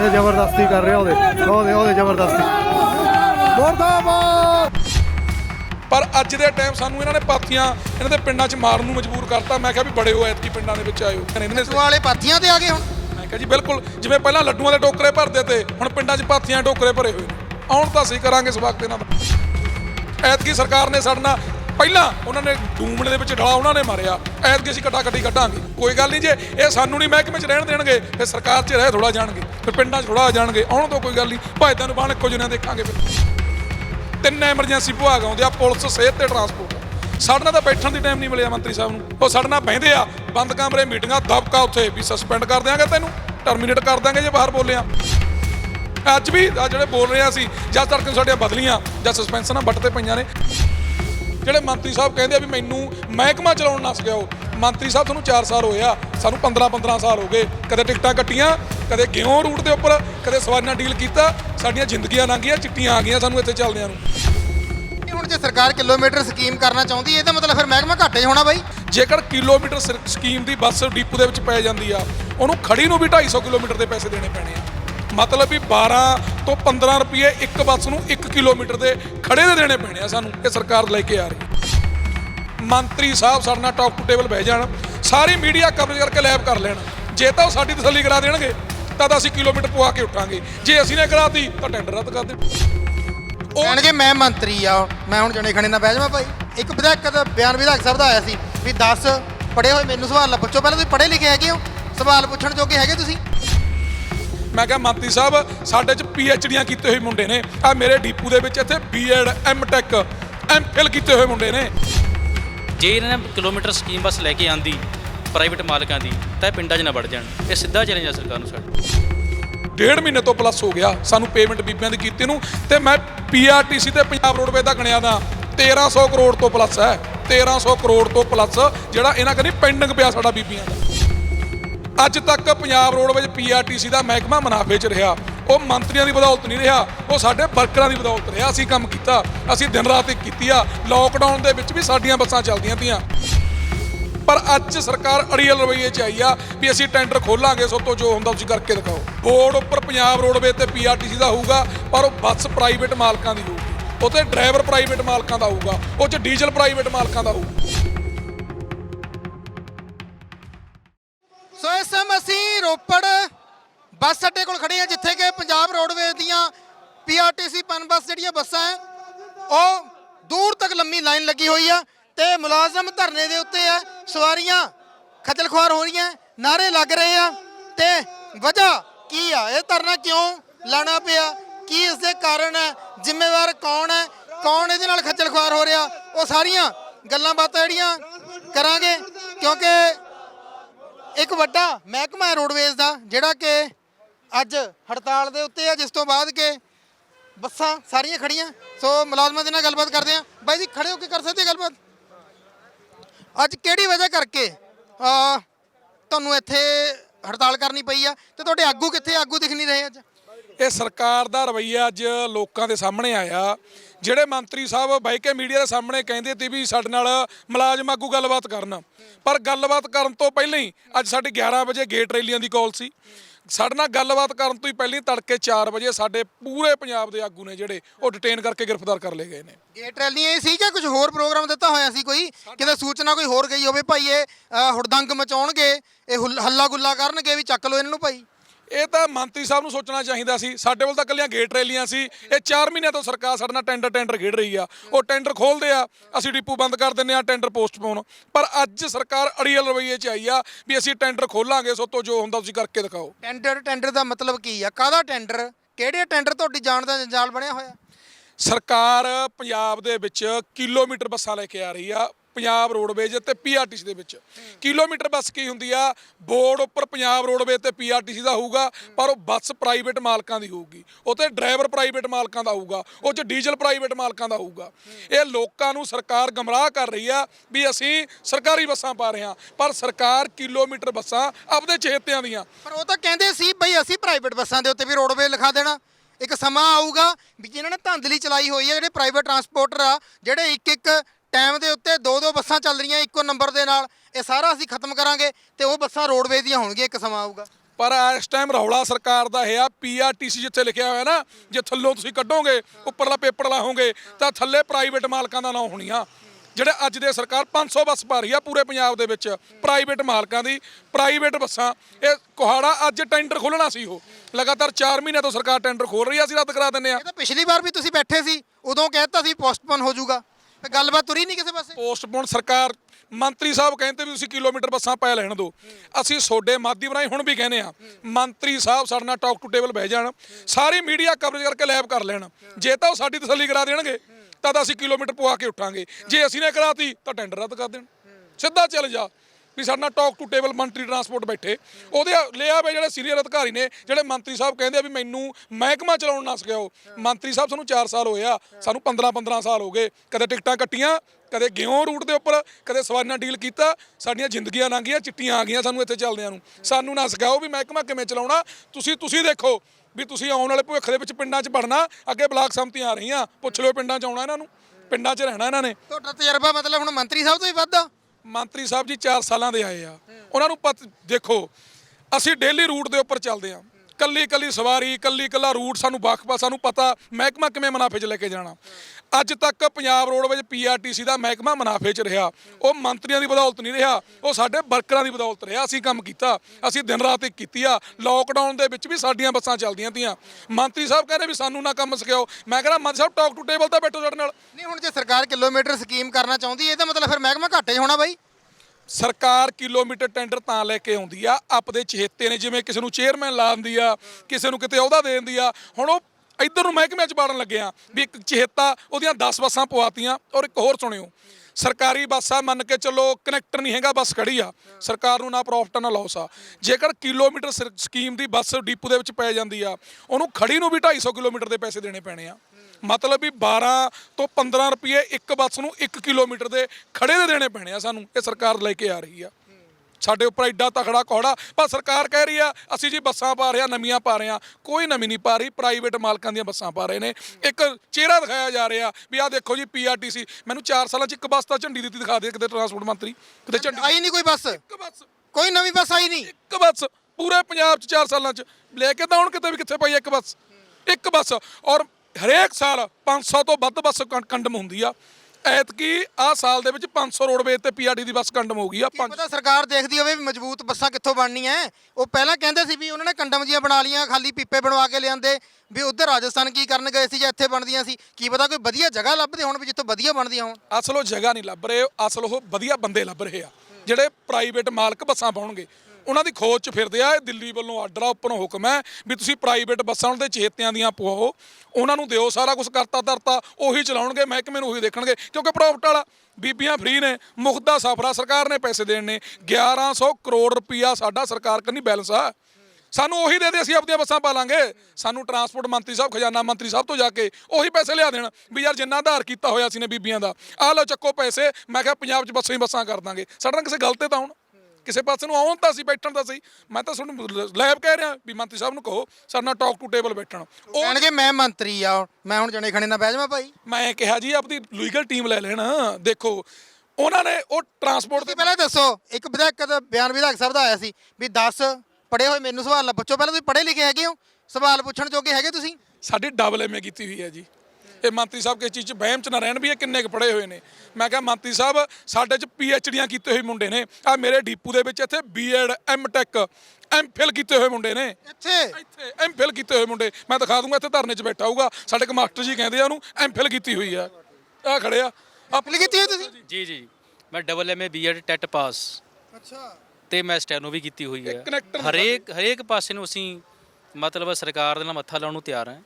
ਇਹ ਜ਼ਬਰਦਸਤੀ ਕਰ ਰਿਹਾ ਉਹਦੇ। ਉਹਦੇ ਉਹਦੇ ਜ਼ਬਰਦਸਤੀ। ਮੁਰਦਾਬਾਦ! ਪਰ ਅੱਜ ਦੇ ਟਾਈਮ ਸਾਨੂੰ ਇਹਨਾਂ ਨੇ ਪਾਥੀਆਂ ਇਹਨਾਂ ਦੇ ਪਿੰਡਾਂ 'ਚ ਮਾਰਨ ਨੂੰ ਮਜਬੂਰ ਕਰਤਾ। ਮੈਂ ਕਿਹਾ ਵੀ ਬੜੇ ਹੋ ਐਤਕੀ ਪਿੰਡਾਂ ਦੇ ਵਿੱਚ ਆਇਓ। ਇਹਨਾਂ ਨੇ ਵਾਲੇ ਪਾਥੀਆਂ ਤੇ ਆ ਗਏ ਹੁਣ। ਮੈਂ ਕਿਹਾ ਜੀ ਬਿਲਕੁਲ। ਜਿਵੇਂ ਪਹਿਲਾਂ ਲੱਡੂਆਂ ਦੇ ਟੋਕਰੇ ਭਰਦੇ ਤੇ ਹੁਣ ਪਿੰਡਾਂ 'ਚ ਪਾਥੀਆਂ ਦੇ ਟੋਕਰੇ ਭਰੇ ਹੋਏ ਆਉਣ ਤਾਂ ਅਸੀਂ ਕਰਾਂਗੇ ਇਸ ਵਕਤ ਇਹਨਾਂ ਦਾ। ਐਤਕੀ ਸਰਕਾਰ ਨੇ ਸਾਡੇ ਨਾਲ ਪਹਿਲਾਂ ਉਹਨਾਂ ਨੇ ਡੂਮਣੇ ਦੇ ਵਿੱਚ ਢਲਾ ਉਹਨਾਂ ਨੇ ਮਾਰਿਆ, ਐਤਕੀ ਅਸੀਂ ਕੱਟਾ ਕੱਟੀ ਕੱਢਾਂਗੇ। ਕੋਈ ਗੱਲ ਨਹੀਂ ਜੇ ਇਹ ਸਾਨੂੰ ਨਹੀਂ ਮਹਿਕਮੇ 'ਚ ਰਹਿਣ ਦੇਣਗੇ, ਫਿਰ ਸਰਕਾਰ 'ਚ ਰਹਿ ਥੋੜਾ ਜਾਣਗੇ, ਫਿਰ ਪਿੰਡਾਂ 'ਚ ਥੋੜਾ ਜਾਣਗੇ, ਆਉਣ ਤੋਂ ਕੋਈ ਗੱਲ ਨਹੀਂ ਭਾਜਦਾਂ ਨੂੰ ਬਾਣ ਇੱਕੋ ਜਿਹਨਾਂ ਦੇਖਾਂਗੇ ਫਿਰ। ਤਿੰਨ ਐਮਰਜੈਂਸੀ ਵਿਭਾਗ ਆਉਂਦੇ ਆ, ਪੁਲਿਸ, ਸਿਹਤ ਤੇ ਟਰਾਂਸਪੋਰਟ। ਸਾਡੇ ਨਾਲ ਤਾਂ ਬੈਠਣ ਦੀ ਟਾਈਮ ਨਹੀਂ ਮਿਲਿਆ ਮੰਤਰੀ ਸਾਹਿਬ ਨੂੰ। ਉਹ ਸਾਡੇ ਨਾਲ ਬਹਿੰਦੇ ਆ, ਬੰਦ ਕਮਰੇ, ਮੀਟਿੰਗਾਂ, ਦਬਕਾ ਉੱਥੇ, ਵੀ ਸਸਪੈਂਡ ਕਰ ਦਿਆਂਗੇ ਤੈਨੂੰ ਟਰਮੀਨੇਟ ਕਰ ਦਾਂਗੇ ਜੇ ਬਾਹਰ ਬੋਲਿਆ। ਅੱਜ ਵੀ ਜਿਹੜੇ ਬੋਲ ਰਿਹਾ ਸੀ ਅਸੀਂ, ਜਦ ਤੱਕ ਸਾਡੀਆਂ ਬਦਲੀਆਂ ਜਾਂ ਸਸਪੈਂਸ਼ਨਾਂ ਵੱਟ ਤੇ ਪਈਆਂ ਨੇ। ਜਿਹੜੇ ਮੰਤਰੀ ਸਾਹਿਬ ਕਹਿੰਦੇ ਆ ਵੀ ਮੈਨੂੰ ਮਹਿਕਮਾ ਚਲਾਉਣ ਨਾ ਸਕਿਓ ਮੰਤਰੀ ਸਾਹਿਬ ਤੁਹਾਨੂੰ 4 ਸਾਲ ਹੋਏ ਆ ਸਾਨੂੰ 15 15 ਸਾਲ ਹੋ ਗਏ ਕਦੇ ਟਿਕਟਾਂ ਕੱਟੀਆਂ ਕਦੇ ਗਿਓ ਰੂਟ ਦੇ ਉੱਪਰ ਕਦੇ ਸਵਾਰੀਆਂ ਡੀਲ ਕੀਤਾ ਸਾਡੀਆਂ ਜ਼ਿੰਦਗੀਆਂ ਲੰਘੀਆਂ ਚਿੱਟੀਆਂ ਆ ਗਈਆਂ ਸਾਨੂੰ ਇੱਥੇ ਚੱਲਦਿਆਂ ਨੂੰ। ਇਹ ਹੁਣ ਜੇ ਸਰਕਾਰ ਕਿਲੋਮੀਟਰ ਸਕੀਮ ਕਰਨਾ ਚਾਹੁੰਦੀ ਹੈ ਇਹਦਾ ਮਤਲਬ ਫਿਰ ਮਹਿਕਮਾ ਘਾਟੇ ਹੋਣਾ ਬਾਈ। ਜੇਕਰ ਕਿਲੋਮੀਟਰ ਸਕੀਮ ਦੀ ਬੱਸ ਡੀਪੂ ਦੇ ਵਿੱਚ ਪੈ ਜਾਂਦੀ ਆ ਉਹਨੂੰ ਖੜੀ ਨੂੰ ਵੀ 250 ਕਿਲੋਮੀਟਰ ਦੇ ਪੈਸੇ ਦੇਣੇ ਪੈਣੇ ਆ। ਮਤਲਬ ਵੀ 12 ਤੋਂ 15 ਰੁਪਏ ਇੱਕ ਬੱਸ ਨੂੰ 1 ਕਿਲੋਮੀਟਰ ਦੇ ਖੜੇ ਦੇ ਦੇਣੇ ਪੈਣੇ ਆ ਸਾਨੂੰ, ਇਹ ਸਰਕਾਰ ਲੈ ਕੇ ਆ ਰਹੀ ਮੰਤਰੀ ਸਾਹਿਬ ਸਾਡੇ ਨਾਲ ਟਾਪ ਟੂ ਟੇਬਲ ਬਹਿ ਜਾਣ, ਸਾਰੀ ਮੀਡੀਆ ਕਵਰੇਜ ਕਰਕੇ ਲੈਬ ਕਰ ਲੈਣ। ਜੇ ਤਾਂ ਉਹ ਸਾਡੀ ਤਸੱਲੀ ਕਰਾ ਦੇਣਗੇ, ਤਾਂ ਤਾਂ ਅਸੀਂ ਕਿਲੋਮੀਟਰ ਪਵਾ ਕੇ ਉੱਠਾਂਗੇ। ਜੇ ਅਸੀਂ ਨੇ ਕਰਾਤੀ, ਤਾਂ ਟੈਂਡਰ ਰੱਦ ਕਰ ਦੇ ਉਹ ਕਹਿਣਗੇ ਮੈਂ ਮੰਤਰੀ ਆ, ਮੈਂ ਹੁਣ ਜਣੇ ਖਣੇ ਨਾਲ ਬਹਿ ਜਾਵਾਂ ਭਾਈ। ਇੱਕ ਵਿਧਾਇਕ ਦਾ ਬਿਆਨ ਵਿਧਾਇਕ ਸਾਹਿਬ ਦਾ ਆਇਆ ਸੀ ਵੀ 10 ਪੜ੍ਹੇ ਹੋਏ ਮੈਨੂੰ ਸਵਾਲ ਨਾ ਪੁੱਛੋ। ਪਹਿਲਾਂ ਤੁਸੀਂ ਪੜ੍ਹੇ ਲਿਖੇ ਹੈਗੇ ਹੋ। ਸਵਾਲ ਪੁੱਛਣ ਜੋਗੇ ਹੈਗੇ ਤੁਸੀਂ? ਮੈਂ ਕਿਹਾ ਮੰਤਰੀ ਸਾਹਿਬ ਸਾਡੇ ਚ ਡੀਆਂ ਕੀਤੇ ਹੋਏ ਮੁੰਡੇ ਨੇ। ਆ ਮੇਰੇ ਡੀਪੂ ਦੇ ਵਿੱਚ ਇੱਥੇ ਬੀਐਡ ਐਮਟੈਕ ਐਮਫਿਲ ਕੀਤੇ ਹੋਏ ਮੁੰਡੇ ਨੇ। ਜੇ ਇਹਨਾਂ ਨੇ ਕਿਲੋਮੀਟਰ ਸਕੀਮ ਬਸ ਲੈ ਕੇ ਆਂਦੀ ਪ੍ਰਾਈਵੇਟ ਮਾਲਕਾਂ ਦੀ ਤਾਂ ਇਹ ਪਿੰਡਾਂ 'ਚ ਨਾ ਵੜ ਜਾਣ। ਇਹ ਸਿੱਧਾ ਚੈਲੰਜ ਆ ਸਰਕਾਰ ਨੂੰ ਸਾਡਾ ਡੇਢ ਮਹੀਨੇ ਤੋਂ ਪਲੱਸ ਹੋ ਗਿਆ। ਸਾਨੂੰ ਪੇਮੈਂਟ ਬੀਬੀਆਂ ਦੀ ਕੀਤੀ ਨੂੰ ਤੇ ਮੈਂ ਪੀਆਰਟੀਸੀ ਤੇ ਪੰਜਾਬ ਰੋਡਵੇ ਦਾ ਗਣਿਆ ਦਾ। 1300 ਕਰੋੜ ਤੋਂ ਪਲੱਸ ਹੈ। 1300 ਕਰੋੜ ਤੋਂ ਪਲੱਸ ਜਿਹੜਾ ਇਹਨਾਂ ਕਹਿੰਦੀ ਪੈਂਡਿੰਗ ਪਿਆ ਸਾਡਾ ਬੀਬੀਆਂ ਦਾ। ਅੱਜ ਤੱਕ ਪੰਜਾਬ ਰੋਡਵੇਜ ਪੀਆਰਟੀਸੀ ਦਾ ਮਹਿਕਮਾ ਮੁਨਾਫੇ 'ਚ ਰਿਹਾ। ਉਹ ਮੰਤਰੀਆਂ ਦੀ ਬਦੌਲਤ ਨਹੀਂ ਰਿਹਾ, ਉਹ ਸਾਡੇ ਵਰਕਰਾਂ ਦੀ ਬਦੌਲਤ ਰਿਹਾ। ਅਸੀਂ ਕੰਮ ਕੀਤਾ, ਅਸੀਂ ਦਿਨ ਰਾਤ ਇੱਕ ਕੀਤੀ ਆ। ਲੋਕਡਾਊਨ ਦੇ ਵਿੱਚ ਵੀ ਸਾਡੀਆਂ ਬੱਸਾਂ ਚੱਲਦੀਆਂ ਤੀਆਂ ਪਰ ਅੱਜ ਸਰਕਾਰ ਅੜੀਅਲ ਰਵਈਏ 'ਚ ਆਈ ਆ ਵੀ ਅਸੀਂ ਟੈਂਡਰ ਖੋਲਾਂਗੇ, ਸੋ ਤੋਂ ਜੋ ਹੁੰਦਾ ਤੁਸੀਂ ਕਰਕੇ ਦਿਖਾਓ। ਬੋਰਡ ਉੱਪਰ ਪੰਜਾਬ ਰੋਡਵੇ ਤੇ ਪੀਆਰਟੀਸੀ ਦਾ ਹੋਊਗਾ, ਪਰ ਉਹ ਬੱਸ ਪ੍ਰਾਈਵੇਟ ਮਾਲਕਾਂ ਦੀ ਹੋਊਗੀ। ਉਹ ਤੇ ਡਰਾਈਵਰ ਪ੍ਰਾਈਵੇਟ ਮਾਲਕਾਂ ਦਾ ਹੋਊਗਾ, ਉਹ 'ਚ ਡੀਜ਼ਲ ਪ੍ਰਾਈਵੇਟ ਮਾਲਕਾਂ ਦਾ ਹੋਊਗਾ। ਅਸੀਂ ਰੋਪੜ ਬੱਸ ਅੱਡੇ ਕੋਲ ਖੜੇ ਹਾਂ, ਜਿੱਥੇ ਕਿ ਪੰਜਾਬ ਰੋਡਵੇਜ਼ ਦੀਆਂ ਪੀਆਰਟੀਸੀ ਪਨ ਬੱਸ ਜਿਹੜੀਆਂ ਬੱਸਾਂ ਹੈ, ਉਹ ਦੂਰ ਤੱਕ ਲੰਮੀ ਲਾਈਨ ਲੱਗੀ ਹੋਈ ਆ ਤੇ ਮੁਲਾਜ਼ਮ ਧਰਨੇ ਦੇ ਉੱਤੇ ਆ, ਸਵਾਰੀਆਂ ਖੱਜਲ ਖੁਆਰ ਹੋ ਰਹੀਆਂ ਨਾਰੇ ਲੱਗ ਰਹੇ ਆ ਤੇ ਵਜ੍ਹਾ ਕੀ ਆ? ਇਹ ਧਰਨਾ ਕਿਉਂ ਲਾਣਾ ਪਿਆ? ਕੀ ਇਸ ਦੇ ਕਾਰਨ ਹੈ? ਜ਼ਿੰਮੇਵਾਰ ਕੌਣ ਹੈ? ਕੌਣ ਇਹਦੇ ਨਾਲ ਖੱਜਲ ਖੁਆਰ ਹੋ ਰਿਹਾ? ਉਹ ਸਾਰੀਆਂ ਗੱਲਾਂ ਬਾਤਾਂ ਜਿਹੜੀਆਂ ਕਰਾਂਗੇ, ਕਿਉਂਕਿ ਇੱਕ ਵੱਡਾ ਮਹਿਕਮਾ ਹੈ ਰੋਡਵੇਜ਼ ਦਾ, ਜਿਹੜਾ ਕਿ ਅੱਜ ਹੜਤਾਲ ਦੇ ਉੱਤੇ ਹੈ, ਜਿਸ ਤੋਂ ਬਾਅਦ ਕਿ ਬੱਸਾਂ ਸਾਰੀਆਂ ਖੜੀਆਂ ਸੋ ਮੁਲਾਜ਼ਮਾਂ ਦੇ ਨਾਲ ਗੱਲਬਾਤ ਕਰਦੇ ਹਾਂ। ਬਾਈ ਜੀ ਖੜੇ ਹੋ ਕੇ ਕਰ ਸਕਦੇ ਗੱਲਬਾਤ? ਅੱਜ ਕਿਹੜੀ ਵਜ੍ਹਾ ਕਰਕੇ ਤੁਹਾਨੂੰ ਇੱਥੇ ਹੜਤਾਲ ਕਰਨੀ ਪਈ ਆ? ਤੇ ਤੁਹਾਡੇ ਆਗੂ ਕਿੱਥੇ? ਆਗੂ ਦਿਖ ਨਹੀਂ ਰਹੇ ਅੱਜ। ਇਹ ਸਰਕਾਰ ਦਾ ਰਵੱਈਆ ਅੱਜ ਲੋਕਾਂ ਦੇ ਸਾਹਮਣੇ ਆਇਆ। ਜਿਹੜੇ ਮੰਤਰੀ ਸਾਹਿਬ ਬਹਿ ਕੇ ਮੀਡੀਆ ਦੇ ਸਾਹਮਣੇ ਕਹਿੰਦੇ ਤੇ ਵੀ ਸਾਡੇ ਨਾਲ ਮੁਲਾਜ਼ਮ ਆਗੂ ਗੱਲਬਾਤ ਕਰਨ। ਪਰ ਗੱਲਬਾਤ ਕਰਨ ਤੋਂ ਪਹਿਲਾਂ ਹੀ ਅੱਜ ਸਾਡੀ 11 ਵਜੇ ਗੇਟ ਰੈਲੀਆਂ ਦੀ ਕਾਲ ਸੀ। ਸਾਡੇ ਨਾਲ ਗੱਲਬਾਤ ਕਰਨ ਤੋਂ ਹੀ ਪਹਿਲਾਂ ਹੀ ਤੜਕੇ 4 ਵਜੇ ਸਾਡੇ ਪੂਰੇ ਪੰਜਾਬ ਦੇ ਆਗੂ ਨੇ ਜਿਹੜੇ ਉਹ ਡਿਟੇਨ ਕਰਕੇ ਗ੍ਰਿਫਤਾਰ ਕਰ ਲਏ ਗਏ ਨੇ। ਗੇਟ ਰੈਲੀਆਂ ਇਹ ਸੀ ਜਾਂ ਕੁਝ ਹੋਰ ਪ੍ਰੋਗਰਾਮ ਦਿੱਤਾ ਹੋਇਆ ਸੀ ਕੋਈ? ਕਿਤੇ ਸੂਚਨਾ ਕੋਈ ਹੋਰ ਗਈ ਹੋਵੇ ਭਾਈ ਇਹ ਅ, ਹੁੜਦੰਗ ਮਚਾਉਣਗੇ ਇਹ ਹੁੱਲ- ਹੱਲਾ ਗੁੱਲਾ ਕਰਨਗੇ ਵੀ ਚੱਕ ਲਓ ਇਹਨਾਂ ਨੂੰ ਭਾਈ। ਇਹ ਤਾਂ ਮੰਤਰੀ ਸਾਹਿਬ ਨੂੰ ਸੋਚਣਾ ਚਾਹੀਦਾ ਸੀ। ਸਾਡੇ ਕੋਲ ਤਾਂ ਕੱਲੀਆਂ ਗੇਟ ਰੈਲੀਆਂ ਸੀ। ਇਹ 4 ਮਹੀਨਿਆਂ ਤੋਂ ਸਰਕਾਰ ਸਾਡੇ ਨਾਲ ਟੈਂਡਰ ਟੈਂਡਰ ਖੇਡ ਰਹੀ ਆ। ਉਹ ਟੈਂਡਰ ਖੋਲਦੇ ਆ। ਅਸੀਂ ਡਿਪੂ ਬੰਦ ਕਰ ਦਿੰਦੇ ਆ ਟੈਂਡਰ ਪੋਸਟਪੋਨ। ਪਰ ਅੱਜ ਸਰਕਾਰ ਅੜੀਅਲ ਰਵਈਏ 'ਚ ਆਈ ਆ ਵੀ ਅਸੀਂ ਟੈਂਡਰ ਖੋਲਾਂਗੇ ਸੋ ਤੋਂ ਜੋ ਹੁੰਦਾ ਤੁਸੀਂ ਕਰਕੇ ਦਿਖਾਓ। ਟੈਂਡਰ ਟੈਂਡਰ ਦਾ ਮਤਲਬ ਕੀ ਆ? ਕਾਹਦਾ ਟੈਂਡਰ? ਕਿਹੜੇ ਟੈਂਡਰ ਤੁਹਾਡੀ ਜਾਣ ਦਾ ਜੰਜਾਲ ਬਣਿਆ ਹੋਇਆ? ਸਰਕਾਰ ਪੰਜਾਬ ਦੇ ਵਿੱਚ ਕਿਲੋਮੀਟਰ ਬੱਸਾਂ ਲੈ ਕੇ ਆ ਰਹੀ ਆ। ਪੰਜਾਬ ਰੋਡਵੇਜ ਤੇ ਪੀਆਰਟੀਸੀ ਦੇ ਵਿੱਚ। ਕਿਲੋਮੀਟਰ ਬੱਸ ਕੀ ਹੁੰਦੀ ਆ? ਬੋਰਡ ਉੱਪਰ ਪੰਜਾਬ ਰੋਡਵੇਜ ਤੇ ਪੀਆਰਟੀਸੀ ਦਾ ਹੋਊਗਾ, ਪਰ ਉਹ ਬੱਸ ਪ੍ਰਾਈਵੇਟ ਮਾਲਕਾਂ ਦੀ ਹੋਊਗੀ। ਉਹ ਤੇ ਡਰਾਈਵਰ ਪ੍ਰਾਈਵੇਟ ਮਾਲਕਾਂ ਦਾ ਹੋਊਗਾ, ਉਹ ਚ ਡੀਜ਼ਲ ਪ੍ਰਾਈਵੇਟ ਮਾਲਕਾਂ ਦਾ ਹੋਊਗਾ। ਇਹ ਲੋਕਾਂ ਨੂੰ ਸਰਕਾਰ ਗਮਰਾਹ ਕਰ ਰਹੀ ਆ ਵੀ ਅਸੀਂ ਸਰਕਾਰੀ ਬੱਸਾਂ ਪਾ ਰਹੇ ਹਾਂ, ਪਰ ਸਰਕਾਰ ਕਿਲੋਮੀਟਰ ਬੱਸਾਂ ਆਪਦੇ ਚੇਤਿਆਂ ਦੀਆਂ। ਪਰ ਉਹ ਤਾਂ ਕਹਿੰਦੇ ਸੀ ਬਈ ਅਸੀਂ ਪ੍ਰਾਈਵੇਟ ਬੱਸਾਂ ਦੇ ਉੱਤੇ ਵੀ ਰੋਡਵੇ ਲਿਖਾ ਦੇਣਾ। ਇੱਕ ਸਮਾਂ ਆਊਗਾ ਵੀ ਜਿਨ੍ਹਾਂ ਨੇ ਧਾਂਦਲੀ ਚਲਾਈ ਹੋਈ ਹੈ ਜਿਹੜੇ ਪ੍ਰਾਈਵੇਟ ਟਰਾਂਸਪੋਰਟਰ ਆ, ਜਿਹੜੇ ਇੱਕ ਇੱਕ ਟਾਈਮ ਦੇ ਉੱਤੇ ਦੋ ਦੋ ਬੱਸਾਂ ਚੱਲ ਰਹੀਆਂ ਇੱਕੋ ਨੰਬਰ ਦੇ ਨਾਲ ਇਹ ਸਾਰਾ ਅਸੀਂ ਖਤਮ ਕਰਾਂਗੇ ਤੇ ਉਹ ਬੱਸਾਂ ਰੋਡਵੇ ਦੀਆਂ ਹੋਣਗੀਆਂ ਇੱਕ ਸਮਾਂ ਆਊਗਾ। ਪਰ ਇਸ ਟਾਈਮ ਰੌਲਾ ਸਰਕਾਰ ਦਾ ਇਹ ਆ ਪੀਆਰਟੀਸੀ ਜਿੱਥੇ ਲਿਖਿਆ ਹੋਇਆ ਨਾ ਜੇ ਥੱਲੋਂ ਤੁਸੀਂ ਕੱਢੋਗੇ ਉੱਪਰਲਾ ਪੇਪਰ ਲਾਹੋਗੇ ਤਾਂ ਥੱਲੇ ਪ੍ਰਾਈਵੇਟ ਮਾਲਕਾਂ ਦਾ ਨਾਂ ਹੋਣੀਆਂ। ਜਿਹੜੇ ਅੱਜ ਦੇ ਸਰਕਾਰ 500 ਬੱਸ ਭਾ ਰਹੀ ਆ ਪੂਰੇ ਪੰਜਾਬ ਦੇ ਵਿੱਚ ਪ੍ਰਾਈਵੇਟ ਮਾਲਕਾਂ ਦੀ ਪ੍ਰਾਈਵੇਟ ਬੱਸਾਂ। ਇਹ ਕੋਹਾੜਾ ਅੱਜ ਟੈਂਡਰ ਖੋਲਣਾ ਸੀ ਉਹ। ਲਗਾਤਾਰ 4 ਮਹੀਨਿਆਂ ਤੋਂ ਸਰਕਾਰ ਟੈਂਡਰ ਖੋਲ ਰਹੀ ਆ ਅਸੀਂ ਰੱਦ ਕਰਾ ਦਿੰਨੇ ਆ। ਇਹ ਤਾਂ ਪਿਛਲੀ ਵਾਰ ਵੀ ਤੁਸੀਂ ਬੈਠੇ ਸੀ ਉਦੋਂ ਕਹਿਤਾ ਸੀ ਪੋਸਟਪੋਨ ਹੋ ਜਾਊਗਾ। ਤੇ ਗੱਲਬਾਤ ਤੁਰੀ ਨਹੀਂ ਕਿਸੇ ਪਾਸੇ? ਪੋਸਟਪੋਨ ਸਰਕਾਰ, ਮੰਤਰੀ ਸਾਹਿਬ ਕਹਿੰਦੇ ਵੀ ਤੁਸੀਂ ਕਿਲੋਮੀਟਰ ਬੱਸਾਂ ਪੈ ਲੈਣ ਦਿਓ। ਅਸੀਂ ਸੋਡੇ ਮਾਧਿਅਮ ਰਾਹੀਂ ਹੁਣ ਵੀ ਕਹਿੰਦੇ ਆ ਮੰਤਰੀ ਸਾਹਿਬ ਸਾਡੇ ਨਾਲ ਟਾਕ ਟੂ ਟੇਬਲ ਬਹਿ ਜਾਣ, ਸਾਰੀ ਮੀਡੀਆ ਕਵਰੇਜ ਕਰਕੇ ਲੈਬ ਕਰ ਲੈਣ। ਜੇ ਤਾਂ ਉਹ ਸਾਡੀ ਤਸੱਲੀ ਕਰਾ ਦੇਣਗੇ, ਤਾਂ ਤਾਂ ਅਸੀਂ ਕਿਲੋਮੀਟਰ ਪਵਾ ਕੇ ਉੱਠਾਂਗੇ। ਜੇ ਅਸੀਂ ਨੇ ਕਰਾਤੀ, ਤਾਂ ਟੈਂਡਰ ਰੱਦ ਕਰ ਦੇਣ। ਸਿੱਧਾ ਚੱਲ ਜਾ। ਵੀ ਸਾਡੇ ਨਾਲ ਟਾਕ ਟੂ ਟੇਬਲ ਮੰਤਰੀ ਟਰਾਂਸਪੋਰਟ ਬੈਠੇ। ਉਹਦੇ ਲਿਆ ਵੇ ਜਿਹੜੇ ਸੀਨੀਅਰ ਅਧਿਕਾਰੀ ਨੇ, ਜਿਹੜੇ ਮੰਤਰੀ ਸਾਹਿਬ ਕਹਿੰਦੇ ਆ ਵੀ ਮੈਨੂੰ ਮਹਿਕਮਾ ਚਲਾਉਣ ਨਾ ਸਕਿਓ ਮੰਤਰੀ ਸਾਹਿਬ ਸਾਨੂੰ 4 ਸਾਲ ਹੋਏ ਆ, ਸਾਨੂੰ 15 15 ਸਾਲ ਹੋ ਗਏ। ਕਦੇ ਟਿਕਟਾਂ ਕੱਟੀਆਂ, ਕਦੇ ਗਿਓ ਰੂਟ ਦੇ ਉੱਪਰ, ਕਦੇ ਸਵਾਰੀਆਂ ਡੀਲ ਕੀਤਾ, ਸਾਡੀਆਂ ਜ਼ਿੰਦਗੀਆਂ ਲੰਘੀਆਂ ਚਿੱਟੀਆਂ ਆ ਗਈਆਂ ਸਾਨੂੰ ਇੱਥੇ ਚੱਲਦਿਆਂ ਨੂੰ। ਸਾਨੂੰ ਨਾ ਸਿਖਾਓ ਵੀ ਮਹਿਕਮਾ ਕਿਵੇਂ ਚਲਾਉਣਾ। ਤੁਸੀਂ ਤੁਸੀਂ ਦੇਖੋ ਵੀ ਤੁਸੀਂ ਆਉਣ ਵਾਲੇ ਭਵਿੱਖ ਦੇ ਵਿੱਚ ਪਿੰਡਾਂ 'ਚ ਵੜਨਾ, ਅੱਗੇ ਬਲਾਕ ਸਮਤੀਆਂ ਆ ਰਹੀਆਂ। ਪੁੱਛ ਲਿਓ ਪਿੰਡਾਂ 'ਚ ਆਉਣਾ ਇਹਨਾਂ ਨੂੰ। ਪਿੰਡਾਂ 'ਚ ਰਹਿਣਾ ਇਹਨਾਂ ਨੇ। ਤੁਹਾਡਾ ਤਜਰਬਾ ਮਤਲਬ ਹੁਣ ਮੰਤਰੀ ਸਾਹਿਬ ਤੋਂ ਹੀ ਵੱਧ ਆ। ਮੰਤਰੀ ਸਾਹਿਬ ਜੀ 4 ਸਾਲਾਂ ਦੇ ਆਏ ਆ। ਉਹਨਾਂ ਨੂੰ ਪਤ ਦੇਖੋ, ਅਸੀਂ ਡੇਲੀ ਰੂਟ ਦੇ ਉੱਪਰ ਚੱਲਦੇ ਆ ਕੱਲੀ ਕੱਲੀ ਸਵਾਰੀ ਕੱਲੀ ਕੱਲਾ ਰੂਟ ਸਾਨੂੰ ਵੱਖ-ਵੱਖ ਸਾਨੂੰ ਪਤਾ, ਮਹਿਕਮਾ ਕਿਵੇਂ ਮੁਨਾਫੇ 'ਚ ਲੈ ਕੇ ਜਾਣਾ। ਅੱਜ ਤੱਕ ਪੰਜਾਬ ਰੋਡਵੇਜ਼ ਪੀਆਰਟੀਸੀ ਦਾ ਮਹਿਕਮਾ ਮੁਨਾਫੇ 'ਚ ਰਿਹਾ। ਉਹ ਮੰਤਰੀਆਂ ਦੀ ਬਦੌਲਤ ਨਹੀਂ ਰਿਹਾ ਉਹ ਸਾਡੇ ਵਰਕਰਾਂ ਦੀ ਬਦੌਲਤ ਰਿਹਾ। ਅਸੀਂ ਕੰਮ ਕੀਤਾ ਅਸੀਂ ਦਿਨ ਰਾਤ ਇੱਕ ਕੀਤੀ ਆ। ਲੋਕਡਾਊਨ ਦੇ ਵਿੱਚ ਵੀ ਸਾਡੀਆਂ ਬੱਸਾਂ ਚੱਲਦੀਆਂ ਤੀਆਂ ਮੰਤਰੀ ਸਾਹਿਬ ਕਹਿੰਦੇ ਵੀ ਸਾਨੂੰ ਨਾ ਕੰਮ ਸਿਖਾਓ। ਮੈਂ ਕਹਿੰਦਾ ਮੰਤਰੀ ਸਾਹਿਬ ਟਾਕ ਟੂ ਟੇਬਲ ਤੇ ਬੈਠੋ ਸਾਡੇ ਨਾਲ। ਨਹੀਂ ਹੁਣ ਜੇ ਸਰਕਾਰ ਕਿਲੋਮੀਟਰ ਸਕੀਮ ਕਰਨਾ ਚਾਹੁੰਦੀ ਹੈ ਇਹਦਾ ਮਤਲਬ ਫਿਰ ਮਹਿਕਮਾ ਘਾਟੇ ਹੋਣਾ ਬਾਈ। ਸਰਕਾਰ ਕਿਲੋਮੀਟਰ ਟੈਂਡਰ ਤਾਂ ਲੈ ਕੇ ਆਉਂਦੀ ਆ ਆਪਦੇ ਚਹੇਤੇ ਨੇ ਜਿਵੇਂ ਕਿਸੇ ਨੂੰ ਚੇਅਰਮੈਨ ਲਾ ਦਿੰਦੀ ਆ ਕਿਸੇ ਨੂੰ ਕਿਤੇ ਅਹੁਦਾ ਦੇ ਦਿੰਦੀ ਆ। ਹੁਣ ਉਹ ਇੱਧਰ ਨੂੰ ਮਹਿਕਮੇ 'ਚ ਬਾੜਨ ਲੱਗੇ ਆ ਵੀ ਇੱਕ ਚਹੇਤਾ ਉਹਦੀਆਂ 10 ਬੱਸਾਂ ਪਵਾਤੀਆਂ ਔਰ ਇੱਕ ਹੋਰ ਸੁਣਿਓ। ਸਰਕਾਰੀ ਬੱਸ ਆ, ਮੰਨ ਕੇ ਚੱਲੋ ਕਨੈਕਟਰ ਨਹੀਂ ਹੈਗਾ, ਬੱਸ ਖੜੀ ਆ। ਸਰਕਾਰ ਨੂੰ ਨਾ ਪ੍ਰੋਫਿਟ ਨਾ ਲਾਸ ਆ। ਜੇਕਰ ਕਿਲੋਮੀਟਰ ਸ- ਸਕੀਮ ਦੀ ਬੱਸ ਡੀਪੂ ਦੇ ਵਿੱਚ ਪੈ ਜਾਂਦੀ ਆ, ਉਹਨੂੰ ਖੜੀ ਨੂੰ ਵੀ 250 ਕਿਲੋਮੀਟਰ ਦੇ ਪੈਸੇ ਦੇਣੇ ਪੈਣੇ ਆ। ਮਤਲਬ ਵੀ 12 ਤੋਂ 15 ਰੁਪਏ ਇੱਕ ਬੱਸ ਨੂੰ 1 ਕਿਲੋਮੀਟਰ ਦੇ ਖੜੇ ਦੇ ਦੇਣੇ ਪੈਣੇ ਆ ਸਾਨੂੰ, ਇਹ ਸਰਕਾਰ ਲੈ ਕੇ ਆ ਰਹੀ ਆ। ਸਾਡੇ ਉੱਪਰ ਐਡਾ ਤਖੜਾ ਕੋਹੜਾ ਪਰ ਸਰਕਾਰ ਕਹਿ ਰਹੀ ਆ ਅਸੀਂ ਜੀ ਬੱਸਾਂ ਪਾ ਰਹੇ ਆ ਨਵੀਆਂ ਪਾ ਰਹੇ ਆ। ਕੋਈ ਨਵੀਂ ਨਹੀਂ ਪਾ ਰਹੀ ਪ੍ਰਾਈਵੇਟ ਮਾਲਕਾਂ ਦੀਆਂ ਬੱਸਾਂ ਪਾ ਰਹੇ ਨੇ। ਇੱਕ ਚਿਹਰਾ ਦਿਖਾਇਆ ਜਾ ਰਿਹਾ ਵੀ ਆਹ ਦੇਖੋ ਜੀ ਪੀਆਰਟੀਸੀ ਮੈਨੂੰ 4 ਸਾਲਾਂ 'ਚ ਇੱਕ ਬੱਸ ਤਾਂ ਝੰਡੀ ਦਿੱਤੀ ਦਿਖਾ ਦੇ ਕਿਤੇ ਟਰਾਂਸਪੋਰਟ ਮੰਤਰੀ ਕਿਤੇ ਝੰਡੀ ਆਈ ਨਹੀਂ ਕੋਈ ਬੱਸ? ਇੱਕ ਬੱਸ। ਕੋਈ ਨਵੀਂ ਬੱਸ ਆਈ ਨਹੀਂ? ਇੱਕ ਬੱਸ ਪੂਰੇ ਪੰਜਾਬ 'ਚ 4 ਸਾਲਾਂ 'ਚ। ਲੈ ਕੇ ਤਾਂ ਹੁਣ ਕਿਤੇ ਵੀ ਕਿੱਥੇ ਪਈ ਇੱਕ ਬੱਸ। ਇੱਕ ਬੱਸ। ਔਰ ਹਰੇਕ ਸਾਲ 500 ਤੋਂ ਵੱਧ ਬੱਸ ਕੰਡਮ ਹੁੰਦੀ ਆ। ਐਤਕੀ ਆਹ ਸਾਲ ਦੇ ਵਿੱਚ 500 ਰੋਡਵੇਜ਼ ਤੇ ਪੀਆਰਟੀ ਦੀ ਬੱਸ ਕੰਡਮ ਹੋ ਗਈ ਆ ਕੀ ਪੰਜ ਪਤਾ ਸਰਕਾਰ ਦੇਖਦੀ ਹੋਵੇ ਵੀ ਮਜ਼ਬੂਤ ਬੱਸਾਂ ਕਿੱਥੋਂ ਬਣਨੀਆਂ ਹੈ। ਉਹ ਪਹਿਲਾਂ ਕਹਿੰਦੇ ਸੀ ਵੀ ਉਹਨਾਂ ਨੇ ਕੰਡਮ ਜੀਆਂ ਬਣਾ ਲੀਆਂ ਖਾਲੀ ਪੀਪੇ ਬਣਵਾ ਕੇ ਲਿਆਂਦੇ। ਵੀ ਉਧਰ ਰਾਜਸਥਾਨ ਕੀ ਕਰਨ ਗਏ ਸੀ ਜਾਂ ਇੱਥੇ ਬਣਦੀਆਂ ਸੀ। ਕੀ ਪਤਾ ਕੋਈ ਵਧੀਆ ਜਗ੍ਹਾ ਲੱਭਦੇ ਹੋਣ ਵੀ ਜਿੱਥੋਂ ਵਧੀਆ ਬਣਦੀਆਂ ਹੋਣ। ਅਸਲ ਉਹ ਜਗ੍ਹਾ ਨਹੀਂ ਲੱਭ ਰਹੇ ਅਸਲ ਉਹ ਵਧੀਆ ਬੰਦੇ ਲੱਭ ਰਹੇ ਆ। ਜਿਹੜੇ ਪ੍ਰਾਈਵੇਟ ਮਾਲਕ ਬੱਸਾਂ ਪਾਉਣਗੇ। ਉਹਨਾਂ ਦੀ ਖੋਜ 'ਚ ਫਿਰਦੇ ਆ, ਇਹ ਦਿੱਲੀ ਵੱਲੋਂ ਆਰਡਰ ਆ, ਉੱਪਰੋਂ ਹੁਕਮ ਹੈ ਵੀ ਤੁਸੀਂ ਪ੍ਰਾਈਵੇਟ ਬੱਸਾਂ ਦੇ ਚੇਤਿਆਂ ਦੀਆਂ ਪਵਾਓ, ਉਹਨਾਂ ਨੂੰ ਦਿਓ ਸਾਰਾ ਕੁਝ ਕਰਤਾ ਧਰਤਾ, ਉਹੀ ਚਲਾਉਣਗੇ, ਮਹਿਕਮੇ ਨੂੰ ਉਹੀ ਦੇਖਣਗੇ, ਕਿਉਂਕਿ ਪ੍ਰੋਫਿਟ ਵਾਲਾ ਬੀਬੀਆਂ ਫ੍ਰੀ ਨੇ ਮੁਫਤ ਦਾ ਸਫਰਾ ਸਰਕਾਰ ਨੇ ਪੈਸੇ ਦੇਣ ਨੇ 1100 ਕਰੋੜ ਰੁਪਈਆ ਸਾਡਾ ਸਰਕਾਰ ਕੰਨੀ ਬੈਲੈਂਸ ਆ। ਸਾਨੂੰ ਉਹੀ ਦੇ ਦੇ, ਅਸੀਂ ਆਪਣੀਆਂ ਬੱਸਾਂ ਪਾ ਲਾਂਗੇ ਸਾਨੂੰ ਟਰਾਂਸਪੋਰਟ ਮੰਤਰੀ ਸਾਹਿਬ, ਖਜ਼ਾਨਾ ਮੰਤਰੀ ਸਾਹਿਬ ਤੋਂ ਜਾ ਕੇ ਉਹੀ ਪੈਸੇ ਲਿਆ ਦੇਣ ਵੀ ਯਾਰ ਜਿੰਨਾ ਆਧਾਰ ਕੀਤਾ ਹੋਇਆ ਸੀ ਨੇ ਬੀਬੀਆਂ ਦਾ, ਆਹ ਲਓ ਚੱਕੋ ਪੈਸੇ, ਮੈਂ ਕਿਹਾ ਪੰਜਾਬ 'ਚ ਬੱਸਾਂ ਹੀ ਬੱਸਾਂ ਕਰ ਦਾਂਗੇ। ਸਾਡੇ ਨਾਲ ਕਿਸੇ ਗੱਲ ਤਾਂ ਹੁਣ ਕਿਸੇ ਪਾਸੇ ਨੂੰ ਆਉਣ ਤਾਂ ਸੀ ਬੈਠਣ ਤਾਂ ਸਹੀ ਮੈਂ ਤਾਂ ਤੁਹਾਨੂੰ ਲੈਬ ਕਹਿ ਰਿਹਾ ਵੀ ਮੰਤਰੀ ਸਾਹਿਬ ਨੂੰ ਕਹੋ ਸਾਡੇ ਨਾਲ ਟਾਕ ਟੂ ਟੇਬਲ ਬੈਠਣ। ਉਹ ਕਹਿਣਗੇ ਮੈਂ ਮੰਤਰੀ ਆ ਮੈਂ ਹੁਣ ਜਣੇ ਖਣੇ ਨਾ ਬਹਿ ਜਾਵਾਂ ਭਾਈ। ਮੈਂ ਕਿਹਾ ਜੀ ਆਪਣੀ ਲੀਗਲ ਟੀਮ ਲੈ ਲੈਣ। ਦੇਖੋ ਉਹਨਾਂ ਨੇ ਉਹ ਟਰਾਂਸਪੋਰਟ ਦੇ ਪਹਿਲਾਂ ਦੱਸੋ ਇੱਕ ਵਿਧਾਇਕ ਦਾ ਬਿਆਨ ਵਿਧਾਇਕ ਸਾਹਿਬ ਦਾ ਆਇਆ ਸੀ ਵੀ 10 ਪੜੇ ਹੋਏ ਮੈਨੂੰ ਸਵਾਲ ਨਾ ਪੁੱਛੋ। ਪਹਿਲਾਂ ਤੁਸੀਂ ਪੜੇ ਲਿਖੇ ਹੈਗੇ ਹੋ? ਸਵਾਲ ਪੁੱਛਣ ਜੋਗੇ ਹੈਗੇ ਤੁਸੀਂ? ਸਾਡੀ ਡਬਲ ਐਮਏ ਕੀਤੀ ਹੋਈ ਹੈ ਜੀ। ਇਹ ਮੰਤਰੀ ਸਾਹਿਬ ਕਿਸ ਚੀਜ਼ 'ਚ ਵਹਿਮ 'ਚ ਨਾ ਰਹਿਣ ਵੀ ਇਹ ਕਿੰਨੇ ਕੁ ਪੜੇ ਹੋਏ ਨੇ। ਮੈਂ ਕਿਹਾ ਮੰਤਰੀ ਸਾਹਿਬ ਸਾਡੇ 'ਚ ਪੀਐਚਡੀਆਂ ਕੀਤੇ ਹੋਏ ਮੁੰਡੇ ਨੇ। ਆ ਮੇਰੇ ਡੀਪੂ ਦੇ ਵਿੱਚ ਇੱਥੇ ਬੀਐਡ ਐਮਟੈਕ ਐਮਫਿਲ ਕੀਤੇ ਹੋਏ ਮੁੰਡੇ ਨੇ। ਇੱਥੇ? ਇੱਥੇ ਐਮਫਿਲ ਕੀਤੇ ਹੋਏ ਮੁੰਡੇ। ਮੈਂ ਦਿਖਾ ਦੂੰਗਾ ਇੱਥੇ ਧਰਨੇ 'ਚ ਬੈਠਾ ਹੋਊਗਾ। ਸਾਡੇ ਇੱਕ ਮਾਸਟਰ ਜੀ ਕਹਿੰਦੇ ਆ ਉਹਨੂੰ ਐਮਫਿਲ ਕੀਤੀ ਹੋਈ ਆ। ਆ ਖੜੇ ਆ। ਅਪਲੀ ਕੀਤੀ ਹੋਈ ਤੁਸੀਂ? ਜੀ ਜੀ। ਮੈਂ double MA BEd TET pass ਅੱਛਾ। ਤੇ ਮੈਂ ਸਟੈਨੋ ਵੀ ਕੀਤੀ ਹੋਈ ਹੈ ਹਰੇਕ ਹਰੇਕ ਪਾਸੇ ਨੂੰ ਅਸੀਂ ਮਤਲਬ ਸਰਕਾਰ ਦੇ ਨਾਲ ਮੱਥਾ ਲਾਉਣ ਨੂੰ ਤਿਆਰ ਹਾਂ।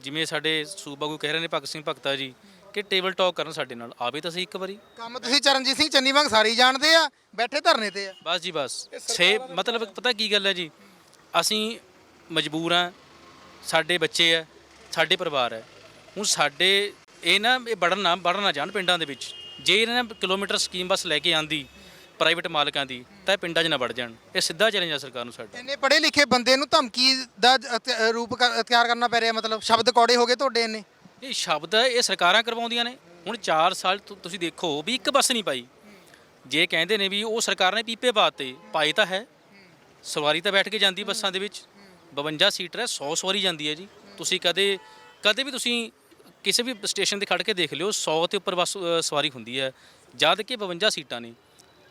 ਜਿਵੇਂ ਸਾਡੇ ਸੂਬਾ ਕੋ ਕਹਿ ਰਹੇ ਨੇ ਭਗਤ ਸਿੰਘ ਭਗਤਾ ਜੀ ਕਿ ਟੇਬਲ ਟਾਕ ਕਰਨ ਸਾਡੇ ਨਾਲ। ਆਵੇ ਤਾਂ ਸਹੀ ਇੱਕ ਵਾਰੀ। ਕੰਮ ਤੁਸੀਂ ਚਰਨਜੀਤ ਸਿੰਘ ਚੰਨੀ ਵਾਂਗ ਸਾਰੀ ਜਾਣਦੇ ਆ ਬੈਠੇ ਧਰਨੇ ਤੇ ਆ। ਬਸ ਜੀ ਬਸ। ਛੇ ਮਤਲਬ ਪਤਾ ਕੀ ਗੱਲ ਹੈ ਜੀ? ਅਸੀਂ ਮਜਬੂਰ ਹਾਂ ਸਾਡੇ ਬੱਚੇ ਆ ਸਾਡੇ ਪਰਿਵਾਰ ਹੈ। ਹੁਣ ਸਾਡੇ ਇਹ ਨਾ ਇਹ ਬੜਨ ਨਾ ਬੜਨ ਨਾ ਜਾਣ ਪਿੰਡਾਂ ਦੇ ਵਿੱਚ। ਜੇ ਇਹਨਾਂ ਨੇ ਕਿਲੋਮੀਟਰ ਸਕੀਮ ਬਸ ਲੈ ਕੇ ਆਂਦੀ ਪ੍ਰਾਈਵੇਟ ਮਾਲਕਾਂ ਦੀ ਤਾਂ ਇਹ ਪਿੰਡਾਂ 'ਚ ਨਾ ਵੜ ਜਾਣ। ਇਹ ਸਿੱਧਾ ਚੈਲੰਜ ਆ ਸਰਕਾਰ ਨੂੰ ਸਾਡਾ। ਇੰਨੇ ਪੜੇ ਲਿਖੇ ਬੰਦੇ ਨੂੰ ਧਮਕੀ ਦਾ ਅਤ- ਰੂਪ ਕਰ- ਅਖਤਿਆਰ ਕਰਨਾ ਪੈ ਰਿਹਾ ਮਤਲਬ ਸ਼ਬਦ ਕੌੜੇ ਹੋ ਗਏ ਤੁਹਾਡੇ ਇੰਨੇ? ਇਹ ਸ਼ਬਦ ਇਹ ਸਰਕਾਰਾਂ ਕਰਵਾਉਂਦੀਆਂ ਨੇ। ਹੁਣ 4 ਸਾਲ ਤੁ- ਤੁਸੀਂ ਦੇਖੋ ਵੀ ਇੱਕ ਬੱਸ ਨਹੀਂ ਪਾਈ। ਜੇ ਕਹਿੰਦੇ ਨੇ ਵੀ ਉਹ ਸਰਕਾਰ ਨੇ ਪੀਪੇ ਪਾਤੇ ਪਾਏ ਤਾਂ ਹੈ। ਸਵਾਰੀ ਤਾਂ ਬੈਠ ਕੇ ਜਾਂਦੀ ਬੱਸਾਂ ਦੇ ਵਿੱਚ। 52 ਸੀਟਰ ਹੈ 100 ਸਵਾਰੀ ਜਾਂਦੀ ਹੈ ਜੀ। ਤੁਸੀਂ ਕਦੇ ਕਦੇ ਵੀ ਤੁਸੀਂ ਕਿਸੇ ਵੀ ਸਟੇਸ਼ਨ ਤੇ ਖੜ ਕੇ ਦੇਖ ਲਿਓ 100 ਤੇ ਉੱਪਰ ਬੱਸ ਅ, ਸਵਾਰੀ ਹੁੰਦੀ ਹੈ। ਜਦ ਕਿ 52 ਸੀਟਾਂ ਨੇ।